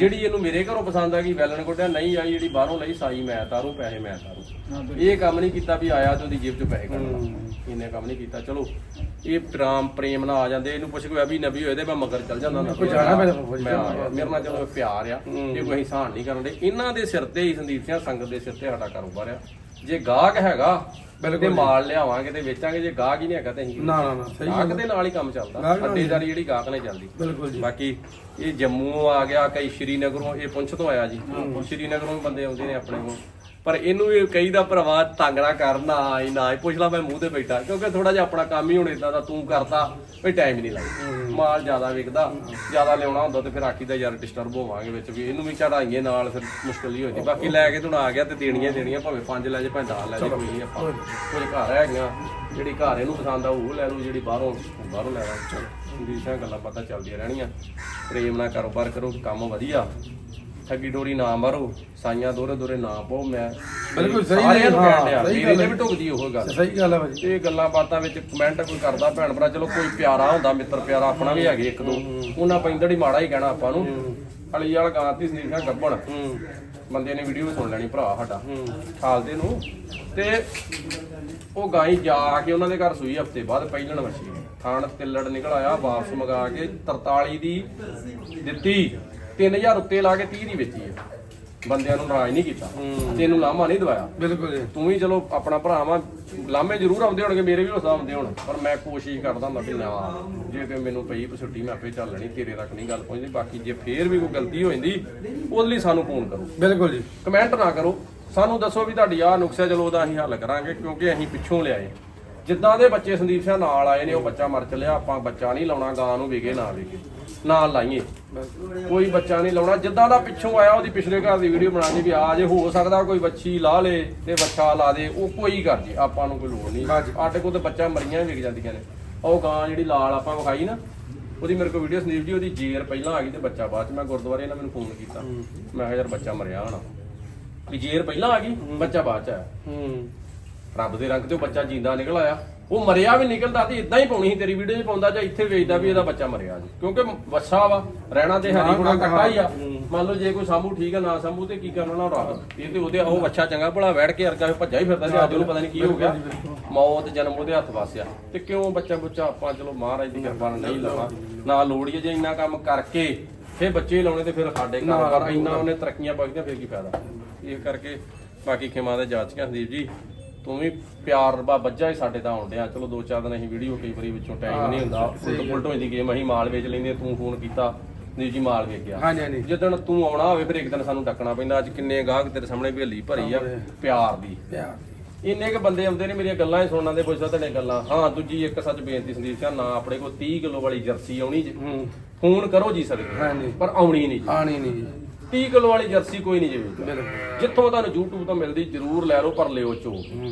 ਜਿਹੜੀ ਇਹਨੂੰ ਮੇਰੇ ਘਰੋਂ ਪਸੰਦ ਆ ਗਈ ਵੈਲਣ ਕੋਟਿਆ ਨਹੀਂ ਆਈ ਜਿਹੜੀ ਬਾਹਰੋਂ ਲਈ ਸਾਈ ਮੈਂ ਤਾਰੂ ਪੈਸੇ ਮੈਂ ਤਾਰੂ। ਇਹ ਕੰਮ ਨਹੀਂ ਕੀਤਾ ਵੀ ਆਇਆ ਤੇ ਉਹਦੀ ਜੇਬ ਚੋਂ ਪੈਸੇ ਕੱਢ ਲਾ। ਇਹਨੇ ਕੰਮ ਨਹੀਂ ਕੀਤਾ। ਚਲੋ ਇਹ ਪ੍ਰਾਮ ਪ੍ਰੇਮ ਨਾਲ ਆ ਜਾਂਦੇ ਇਹਨੂੰ ਪੁੱਛ ਕੋਈ ਵੀ ਨਬੀ ਹੋਏ ਤੇ ਮੈਂ ਮਗਰ ਚੱਲ ਜਾਂਦਾ ਕੋਈ ਜਾਣਾ ਜੀ। ਮੇਰੇ ਨਾਲ ਚਲੋ ਪਿਆਰ ਆ ਇਹ ਕੋਈ ਅਹਿਸਾਨ ਨਹੀਂ ਕਰਨ ਦੇ। ਇਹਨਾਂ ਦੇ ਸਿਰ ਤੇ ਹੀ ਸੰਦੀਪ ਸਿੰਘ ਸੰਗਤ ਦੇ ਸਿਰ ਤੇ ਸਾਡਾ ਕਾਰੋਬਾਰ ਆ। ਜੇ ਗਾਹਕ ਹੈਗਾ ਤੇ ਜੀ। ਮਾਲ ਲਿਆਵਾਂਗੇ ਤੇ ਵੇਚਾਂਗੇ ਜੇ ਗਾਹਕ ਹੀ ਨਹੀਂ ਹੈਗਾ ਤੇ ਅਸੀਂ ਨਾ ਨਾ ਨਾ ਸਹੀ ਗਾਹਕ ਗੱਲ ਦੇ ਨਾਲ ਹੀ ਕੰਮ ਚੱਲਦਾ। ਗਾਹਕ ਨਾਲ ਹੀ। ਅੱਡੇਦਾਰੀ ਜਿਹੜੀ ਗਾਹਕ ਨੇ ਚੱਲਦੀ। ਬਿਲਕੁਲ ਜੀ। ਬਾਕੀ ਇਹ ਜੰਮੂ ਆ ਗਿਆ ਕਈ ਸ਼੍ਰੀਨਗਰੋਂ ਇਹ ਪੁੰਛ ਤੋਂ ਆਇਆ ਜੀ। ਸ਼੍ਰੀਨਗਰੋਂ ਵੀ ਬੰਦੇ ਆਉਂਦੇ ਨੇ ਆਪਣੇ ਕੋਲ। ਪਰ ਇਹਨੂੰ ਵੀ ਕਈ ਦਾ ਭਰਾਵਾ ਤੰਗੜਾ ਕਰਨਾ ਆਈ ਨਾ ਹੀ ਪੁੱਛ ਲਾ ਮੈਂ ਮੂੰਹ ਤੇ ਬੈਠਾ ਕਿਉਂਕਿ ਥੋੜਾ ਜਿਹਾ ਆਪਣਾ ਕੰਮ ਹੀ ਹੁਣ ਇਦਾਂ ਦਾ ਤੂੰ ਕਰਦਾ ਵੀ ਟਾਈਮ ਨਹੀਂ ਲੱਗਦਾ। ਮਾਲ ਜ਼ਿਆਦਾ ਵਿਕਦਾ ਜ਼ਿਆਦਾ ਲਿਆਉਣਾ ਹੁੰਦਾ ਤੇ ਫਿਰ ਆਖੀਦਾ ਯਾਰ ਡਿਸਟਰਬ ਹੋਵਾਂਗੇ ਵਿੱਚ ਵੀ। ਇਹਨੂੰ ਵੀ ਚੜਾਈਏ ਨਾਲ ਫਿਰ ਮੁਸ਼ਕਲ ਹੀ ਹੋ ਜਾਂਦੀ ਬਾਕੀ ਲੈ ਕੇ ਤੂੰ ਆ ਗਿਆ ਤੇ ਦੇਣੀਆਂ ਦੇਣੀਆਂ ਭਾਵੇਂ ਪੰਜ ਲੈ ਜੇ ਭਾਵੇਂ 10 ਲੈ ਜੇ ਕੋਈ ਨਹੀਂ ਆਪਾਂ। ਕੁਝ ਘਰ ਹੈਗੀਆਂ ਜਿਹੜੀ ਘਰ ਇਹਨੂੰ ਪਸੰਦ ਆ ਉਹ ਲੈ ਲਓ ਜਿਹੜੀ ਬਾਹਰੋਂ ਬਾਹਰੋਂ ਲੈ ਲਓ ਚਲੋ। ਇੰਗਲਿਸ਼ਾਂ ਗੱਲਾਂ ਪਤਾ ਚੱਲਦੀਆਂ ਰਹਿਣੀਆਂ। ਪ੍ਰੇਮ ਨਾਲ ਕਾਰੋਬਾਰ ਕਰੋ ਕੰਮ ਵਧੀਆ। ਠੱਗੀ ਡੋਰੀ ਨਾ ਮਾਰੋ ਸਾਈਆਂ ਦੋਰੇ ਦੋਰੇ ਨਾ ਪਾਓ ਮੈਂ ਬਿਲਕੁਲ ਸਹੀ ਸਾਰਿਆਂ ਨੂੰ ਹਾਂ, ਕਹਿਣ ਡਿਆ, ਮੇਰੇ ਗੱਲ ਤੇ ਹੈ। ਵੀ ਢੁਕਦੀ ਉਹ ਗੱਲ। ਸਹੀ ਗੱਲ ਹੈ ਭਾਜੀ। ਇਹ ਗੱਲਾਂ ਬਾਤਾਂ ਵਿੱਚ ਕਮੈਂਟ ਕੋਈ ਕਰਦਾ ਭੈਣ ਭਰਾ ਚਲੋ ਕੋਈ ਪਿਆਰਾ ਹੁੰਦਾ ਮਿੱਤਰ ਪਿਆਰਾ ਆਪਣਾ ਵੀ ਹੈਗੇ ਇੱਕ ਦੋ। ਉਹਨਾਂ ਪੈਂਦੜ ਮਾੜਾ ਹੀ ਕਹਿਣਾ ਆਪਾਂ ਨੂੰ। ਅਲੀ ਵਾਲਾ ਗਾਂ ਦੀ ਸਨੀਕਾ ਗੱਬਣ। ਬੰਦੇ ਨੇ ਵੀਡੀਓ ਸੁਣ ਲੈਣੀ ਭਰਾ ਸਾਡਾ। ਖਾਲਦੇ ਨੂੰ। ਤੇ ਉਹ ਗਾਈ ਜਾ ਕੇ ਉਹਨਾਂ ਦੇ ਘਰ ਸੂਈ ਹਫ਼ਤੇ ਬਾਅਦ ਪਹਿਲਣ ਵਸੀ ਥਾਣ ਤਿੱਲੜ ਨਿਕਲ ਆਇਆ ਵਾਪਸ ਮਗਾ ਕੇ 43 ਦੀ ਦਿੱਤੀ। 3000 ਉੱਤੇ ਲਾ ਕੇ 30 ਦੀ ਵੇਚੀ ਹੈ ਬੰਦਿਆਂ ਨੂੰ ਨਾਰਾਜ਼ ਨਹੀਂ ਕੀਤਾ। ਤੈਨੂੰ ਲਾਮਾ ਨਹੀਂ ਦਵਾਇਆ। ਬਿਲਕੁਲ ਜੀ। ਤੂੰ ਵੀ ਚਲੋ ਆਪਣਾ ਭਰਾ ਵਾਂ ਲਾਮੇ ਜ਼ਰੂਰ ਆਉਂਦੇ ਹੋਣਗੇ ਮੇਰੇ ਵੀ ਹੌਸਲਾ ਆਉਂਦੇ ਹੋਣ। ਪਰ ਮੈਂ ਕੋਸ਼ਿਸ਼ ਕਰਦਾ ਹੁੰਦਾ ਵੀ ਨਾ ਜੇ ਤੇ ਮੈਨੂੰ ਪਈ ਪਸੁੱਟੀ ਮੈਂ ਆਪੇ ਚੱਲ ਲੈਣੀ ਤੇਰੇ ਤੱਕ ਨਹੀਂ ਗੱਲ ਪਹੁੰਚਦੀ। ਬਾਕੀ ਜੇ ਫੇਰ ਵੀ ਕੋਈ ਗਲਤੀ ਹੋ ਜਾਂਦੀ ਉਹਦੇ ਲਈ ਸਾਨੂੰ ਫੋਨ ਕਰੋ। ਬਿਲਕੁਲ ਜੀ। ਕਮੈਂਟ ਨਾ ਕਰੋ। ਸਾਨੂੰ ਦੱਸੋ ਵੀ ਤੁਹਾਡੀ ਆਹ ਨੁਕਸਾ ਚਲੋ ਉਹਦਾ ਅਸੀਂ ਹੱਲ ਕਰਾਂਗੇ ਕਿਉਂਕਿ ਅਸੀਂ ਪਿੱਛੋਂ ਲਿਆਏ। ਜਿੱਦਾਂ ਦੇ ਬੱਚੇ ਸੰਦੀਪ ਸਿੰਘ ਨਾਲ ਆਏ ਨੇ ਉਹ ਬੱਚਾ ਮਰ ਚੱਲਿਆ ਆਪਾਂ ਬੱਚਾ ਨਹੀਂ ਲਾਉਣਾ ਗਾਂ ਨੂੰ ਵਿਗੇ ਨਾ ਵਿਗੇ ਨਾ ਲਾਈਏ। ਕੋਈ ਬੱਚਾ ਨਹੀਂ ਲਾਉਣਾ। ਜਿੱਦਾਂ ਦਾ ਪਿੱਛੋਂ ਆਇਆ ਉਹਦੀ ਪਿਛਲੇ ਘਰ ਦੀ ਵੀਡੀਓ ਬਣਾਣੀ ਵੀ ਆ ਜੇ ਹੋ ਸਕਦਾ ਕੋਈ ਬੱਚੀ ਲਾ ਲੇ ਤੇ ਬੱਚਾ ਲਾ ਦੇ ਉਹ ਕੋਈ ਕਰ ਜੇ ਆਪਾਂ ਨੂੰ ਕੋਈ ਲੋੜ ਨਹੀਂ। ਸਾਡੇ ਕੋਲ ਤੇ ਬੱਚਾ ਮਰੀਆਂ ਵੀ ਵਿਕ ਜਾਂਦੀਆਂ ਨੇ। ਉਹ ਗਾਂ ਜਿਹੜੀ ਲਾਲ ਆਪਾਂ ਵਿਖਾਈ ਨਾ ਉਹਦੀ ਮੇਰੇ ਕੋਲ ਵੀਡੀਓ ਸੰਦੀਪ ਜੀ ਉਹਦੀ ਜੇਰ ਪਹਿਲਾਂ ਆ ਗਈ ਤੇ ਬੱਚਾ ਬਾਅਦ ਚ ਮੈਂ ਗੁਰਦੁਆਰੇ ਇਹਨਾਂ ਮੈਨੂੰ ਫੋਨ ਕੀਤਾ। ਮੈਂ ਕਿਹਾ ਯਾਰ ਬੱਚਾ ਮਰਿਆ ਹੋਣਾ। ਵੀ ਜੇਰ ਪਹਿਲਾਂ ਆ ਗਈ ਬੱਚਾ ਬਾਅਦ ਚ ਆਇਆ। ਹੂੰ। ਰੱਬ ਦੇ ਰੰਗ ਤੇ ਉਹ ਬੱਚਾ ਜਿੰਦਾ ਨਿਕਲ ਆਇਆ। ਉਹ ਮਰਿਆ ਵੀ ਨਿਕਲਦਾ ਤੇ ਇਦਾਂ ਹੀ ਪਾਉਣੀ ਸੀ ਤੇਰੀ ਵੀਡੀਓ 'ਚ ਪਾਉਂਦਾ ਜਾਂ ਇੱਥੇ ਵੇਚਦਾ ਵੀ ਇਹਦਾ ਬੱਚਾ ਮਰਿਆ ਜੀ। ਕਿਉਂਕਿ ਵੱਛਾ ਵਾ ਰਹਿਣਾ ਤੇ ਹਰੀ ਗੁਣਾ ਕੱਟਾ ਹੀ ਆ। ਮੰਨ ਲਓ ਜੇ ਕੋਈ ਸਾਂਭੂ ਠੀਕ ਆ ਨਾ ਸਾਂਭੂ ਤੇ ਕੀ ਕਰਨਾ ਨਾ ਰੱਬ ਇਹ ਤੇ ਉਹਦੇ ਉਹ ਬੱਚਾ ਚੰਗਾ ਭਲਾ ਵੜ ਕੇ ਅਰਗਾ ਭੱਜਾ ਹੀ ਫਿਰਦਾ ਤੇ ਅੱਜ ਉਹਨੂੰ ਪਤਾ ਨਹੀਂ ਕੀ ਹੋ ਗਿਆ। ਮੌਤ ਜਨਮ ਉਹਦੇ ਹੱਥ ਵਾਸਿਆ। ਤੇ ਕਿਉਂ ਬੱਚਾ ਬੁੱਚਾ ਆਪਾਂ ਚਲੋ ਮਹਾਰਾਜ ਦੀ ਕਿਰਪਾ ਨਾਲ ਨਹੀਂ ਲਵਾ। ਨਾ ਲੋੜੀਏ ਜੇ ਇੰਨਾ ਕੰਮ ਕਰਕੇ ਫੇਰ ਬੱਚੇ ਲਾਉਣੇ ਤੇ ਫਿਰ ਸਾਡੇ ਕਾਰੋਬਾਰ ਇੰਨਾ ਉਹਨੇ ਤਰੱਕੀਆਂ ਪਾਈਆਂ ਫਿਰ ਕੀ ਫਾਇਦਾ? ਇਹ ਕਰਕੇ ਬਾਕੀ ਖਿਮਾ ਦੇ ਜਾਚਕਾਂ ਸੰਦੀਪ ਜੀ ਤੂੰ ਵੀ ਪਿਆਰ ਰਬਾ ਵੱਜਾ ਹੀ ਸਾਡੇ ਤਾਂ ਆਉਂਦਿਆ ਚਲੋ ਦੋ ਚਾਰ ਦਿਨ ਅਸੀਂ ਵੀਡੀਓ ਕਈ ਵਾਰੀ ਵਿੱਚੋਂ ਟਾਈਮ ਨਹੀਂ ਹੁੰਦਾ। ਉਲਟ ਪੁਲਟ ਹੋ ਜਾਂਦੀ ਗੇਮ ਅਸੀਂ ਮਾਲ ਵੇਚ ਲੈਂਦੇ ਤੂੰ ਫੋਨ ਕੀਤਾ ਨਹੀਂ ਜੀ ਮਾਲ ਵੇਚ ਗਿਆ ਹਾਂਜੀ ਹਾਂਜੀ। ਜਦੋਂ ਤੂੰ ਆਉਣਾ ਹੋਵੇ ਫਿਰ ਇੱਕ ਦਿਨ ਸਾਨੂੰ ਡੱਕਣਾ ਪੈਂਦਾ। ਅੱਜ ਕਿੰਨੇ ਗਾਹਕ ਤੇਰੇ ਸਾਹਮਣੇ ਭੇਲੀ ਭਰੀ ਆ ਪਿਆਰ ਦੀ। ਪਿਆਰ ਇੰਨੇ ਕ ਬੰਦੇ ਆਉਂਦੇ ਨੇ ਮੇਰੀਆਂ ਗੱਲਾਂ ਹੀ ਸੁਣਨ ਦੇ ਪੁੱਛਦਾ ਤੁਹਾਡੇ ਗੱਲਾਂ। ਹਾਂ ਦੂਜੀ ਇੱਕ ਸੱਚ ਬੇਨਤੀ ਸੰਦੀਪ ਸਿੰਘ ਨਾ ਆਪਣੇ ਕੋਲ 30 ਕਿਲੋ ਵਾਲੀ ਜਰਸੀ ਆਉਣੀ ਜੀ। ਫੋਨ ਕਰੋ ਜੀ ਸਕਦੇ ਪਰ ਆਉਣੀ ਨਹੀਂ। ਜੀ ਆਣੀ ਨਹੀਂ ਜੀ। 30 ਕਿਲੋ ਵਾਲੀ ਜਰਸੀ ਕੋਈ ਨਹੀਂ ਜਿਵੇਂ ਜਿੱਥੋਂ ਤੁਹਾਨੂੰ YouTube ਤੋਂ ਮਿਲਦੀ ਜਰੂਰ ਲੈ ਲਓ ਪਰ ਲਿਓ ਚੋ। ਹੂੰ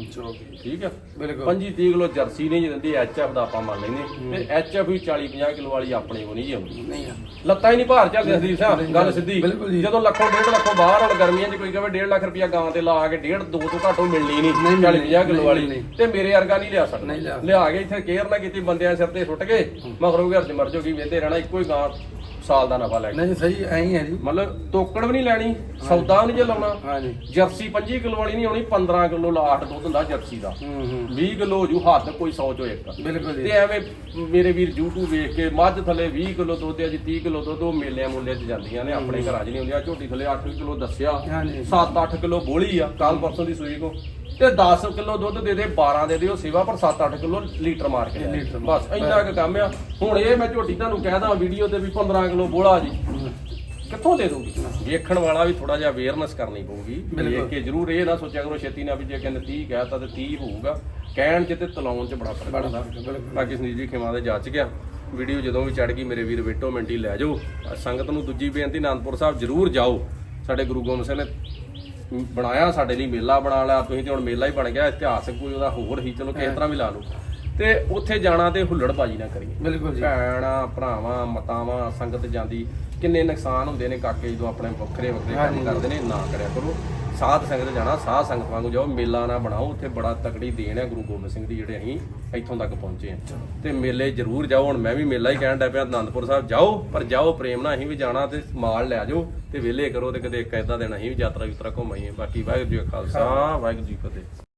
ਠੀਕ ਆ? ਬਿਲਕੁਲ। 25 30 ਕਿਲੋ ਜਰਸੀ ਨਹੀਂ ਦਿੰਦੀ ਐਚਐਫ ਦਾ ਆਪਾਂ ਮੰਨ ਲੈਂਦੇ ਤੇ ਐਚਐਫ ਵੀ 40 50 ਕਿਲੋ ਵਾਲੀ ਆਪਣੇ ਕੋ ਨਹੀਂ ਜੀ ਆਉਂਦੀ ਨਹੀਂ ਆ। ਲੱਤਾਂ ਹੀ ਨਹੀਂ ਭਾਰ ਚੱਲਦੇ ਸੰਦੀਪ ਸਿੰਘ ਗੱਲ ਸਿੱਧੀ। ਜਦੋਂ ਲੱਖੋਂ ਡੇਢ ਲੱਖੋਂ ਬਾਹਰ ਹੁਣ ਗਰਮੀਆਂ 'ਚ ਕੋਈ ਕਹੇ 1.5 ਲੱਖ ਰੁਪਇਆ ਗਾਂ ਤੇ ਲਾ ਕੇ ਡੇਢ ਦੋ ਤੋਂ ਘੱਟੋਂ ਮਿਲਣੀ ਨਹੀਂ ਨਹੀਂ 40 50 ਕਿਲੋ ਵਾਲੀ। ਤੇ ਮੇਰੇ ਵਰਗਾ ਨਹੀਂ ਲਿਆ ਸਕਦਾ। ਲਿਆ। ਕੇ ਇੱਥੇ ਕੇਅਰ ਨਾ ਕੀਤੀ ਬੰਦਿਆਂ ਸਿਰ ਤੇ ਸੁੱਟ ਕੇ ਮਗਰੋਂ ਘਰ 'ਚ ਮਰ ਜਾਊਗੀ ਵੇਂਦੇ ਰਹਿਣਾ ਇੱਕੋ ਹੀ ਗਾਂ। ਸਾਲ ਦਾ ਨਫਾ ਲੈ ਕੇ। ਨਹੀਂ ਸਹੀ ਐਂ ਹੀ ਹੈ ਜੀ। ਮਤਲਬ ਤੋਕੜ ਵੀ ਨਹੀਂ ਲੈਣੀ ਸੌਦਾ ਨਹੀਂ ਜੇ ਲਾਉਣਾ। ਹਾਂਜੀ। ਜਰਸੀ 25 ਕਿਲੋ ਵਾਲੀ ਨਹੀਂ ਆਉਣੀ 15 ਕਿਲੋ ਲਾਟ ਦੁੱਧ ਹੁੰਦਾ ਜਰਸੀ ਦਾ। ਹੂੰ ਹੂੰ। 20 ਕਿਲੋ ਜੂ ਹੱਦ ਕੋਈ 100 ਚੋਂ ਇੱਕ। ਬਿਲਕੁਲ ਤੇ ਐਵੇਂ ਮੇਰੇ ਵੀਰ YouTube ਵੇਖ ਕੇ ਮੱਝ ਥੱਲੇ 20 ਕਿਲੋ ਦੁੱਧ ਹੈ ਜੀ 30 ਕਿਲੋ ਦੁੱਧ ਉਹ ਮੇਲਿਆਂ ਮੁੱਲੇ 'ਚ ਜਾਂਦੀਆਂ ਨੇ ਆਪਣੇ ਘਰਾਂ 'ਚ ਨਹੀਂ ਹੁੰਦੀਆਂ ਝੋਟੀ ਥੱਲੇ 8 ਕਿਲੋ ਦੱਸਿਆ ਹਾਂਜੀ। 7-8 ਕਿਲੋ ਬੋਲੀ ਆ ਕੱਲ ਪਰਸੋਂ ਦੀ ਸੂਈ ਕੋ। ਤੇ 10 ਕਿਲੋ ਦੁੱਧ ਦੇ ਦੇ 12 ਦੇ ਦਿਓ ਸੇਵਾ ਪਰ 7-8 ਕਿਲੋ ਲੀਟਰ ਮਾਰ ਕੇ। ਲੀਟਰ ਬਸ ਇੰਨਾ ਕੁ ਕੰਮ ਆ। ਹੁਣ ਇਹ ਮੈਂ ਝੋਟੀ ਤੁਹਾਨੂੰ ਕਹਿਦਾ ਵੀਡੀਓ ਤੇ ਵੀ 15 ਕਿਲੋ ਬੋਲਾ ਜੀ। ਕਿੱਥੋਂ ਦੇ ਦੂਗੀ ਵੇਖਣ ਵਾਲਾ ਵੀ ਥੋੜਾ ਜਿਹਾ ਅਵੇਅਰਨੈਸ ਕਰਨੀ ਪਊਗੀ। ਵੇਖ ਕੇ ਜਰੂਰ ਇਹ ਨਾ ਸੋਚਿਆ ਕਰੋ ਛੇਤੀ ਨਾਲ ਵੀ ਜੇ ਕਹਿੰਦੇ 30 ਕਹਿਤਾ ਤੇ 30 ਹੋਊਗਾ। ਕਹਿਣ ਚ ਤੇ ਤਲਾਉਣ ਚ ਬੜਾ ਫ਼ਰਕ ਹੁੰਦਾ। ਬਾਕੀ ਸੰਦੀਪ ਜੀ ਖਿਮਾ ਦੇ ਜੱਜ ਗਿਆ। ਵੀਡੀਓ ਜਦੋਂ ਵੀ ਚੜ ਗਈ ਮੇਰੇ ਵੀਰ ਵੇਟੋ ਮਿੰਟੀ ਲੈ ਜਾਓ। ਸੰਗਤ ਨੂੰ ਦੂਜੀ ਬੇਨਤੀ ਆਨੰਦਪੁਰ ਸਾਹਿਬ ਜਰੂਰ ਜਾਓ। ਸਾਡੇ ਗੁਰੂ ਗੋਬਿੰਦ ਸਿੰਘ ਨੇ ਬਣਾਇਆ ਸਾਡੇ ਲਈ ਮੇਲਾ ਬਣਾ ਲਿਆ ਤੁਸੀਂ ਤੇ ਹੁਣ ਮੇਲਾ ਹੀ ਬਣ ਗਿਆ ਇਤਿਹਾਸਕ ਕੋਈ ਉਹਦਾ ਹੋਰ ਹੀ ਚਲੋ ਕਿਸ ਤਰ੍ਹਾਂ ਵੀ ਲਾ ਲਓ। ਤੇ ਉੱਥੇ ਜਾਣਾ ਤੇ ਹੁੱਲੜਬਾਜੀ ਨਾ ਕਰੀਏ। ਬਿਲਕੁਲ ਜੀ। ਭੈਣਾਂ ਭਰਾਵਾਂ ਮਤਾਵਾਂ ਸੰਗਤ ਜਾਂਦੀ ਕਿੰਨੇ ਨੁਕਸਾਨ ਹੁੰਦੇ ਨੇ ਕਾਕੇ ਜਦੋਂ ਆਪਣੇ ਵੱਖਰੇ ਵੱਖਰੇ ਕੰਮ ਕਰਦੇ ਨੇ ਨਾ ਕਰਿਆ ਕਰੋ। ਸਾਧ ਸੰਗਤ ਜਾਣਾ ਸਾਧ ਸੰਗਤ ਵਾਂਗੂ ਜਾਓ ਮੇਲਾ ਨਾ ਬਣਾਓ ਉੱਥੇ ਬੜਾ ਤਕੜੀ ਦੇਣ ਹੈ ਗੁਰੂ ਗੋਬਿੰਦ ਸਿੰਘ ਦੀ ਜਿਹੜੇ ਅਸੀਂ ਇੱਥੋਂ ਤੱਕ ਪਹੁੰਚੇ ਹਾਂ। ਤੇ ਮੇਲੇ ਜ਼ਰੂਰ ਜਾਓ ਹੁਣ ਮੈਂ ਵੀ ਮੇਲਾ ਹੀ ਕਹਿਣ ਡਿਆ ਪਿਆ ਆਨੰਦਪੁਰ ਸਾਹਿਬ ਜਾਓ ਪਰ ਜਾਓ ਪ੍ਰੇਮ ਨਾਲ ਅਸੀਂ ਵੀ ਜਾਣਾ ਤੇ ਮਾਲ ਲੈ ਜਾਓ ਤੇ ਵਿਹਲੇ ਕਰੋ ਤੇ ਕਦੇ ਇੱਕ ਏਦਾਂ ਦਿਨ ਅਸੀਂ ਵੀ ਯਾਤਰਾ ਯੂਤਰਾ ਘੁੰਮਾਈਏ ਬਾਕੀ ਵਾਹਿਗੁਰੂ ਜੀ ਕਾ ਖਾਲਸਾ ਵਾਹਿਗੁਰੂ ਜੀ ਕੀ ਫਤਿਹ।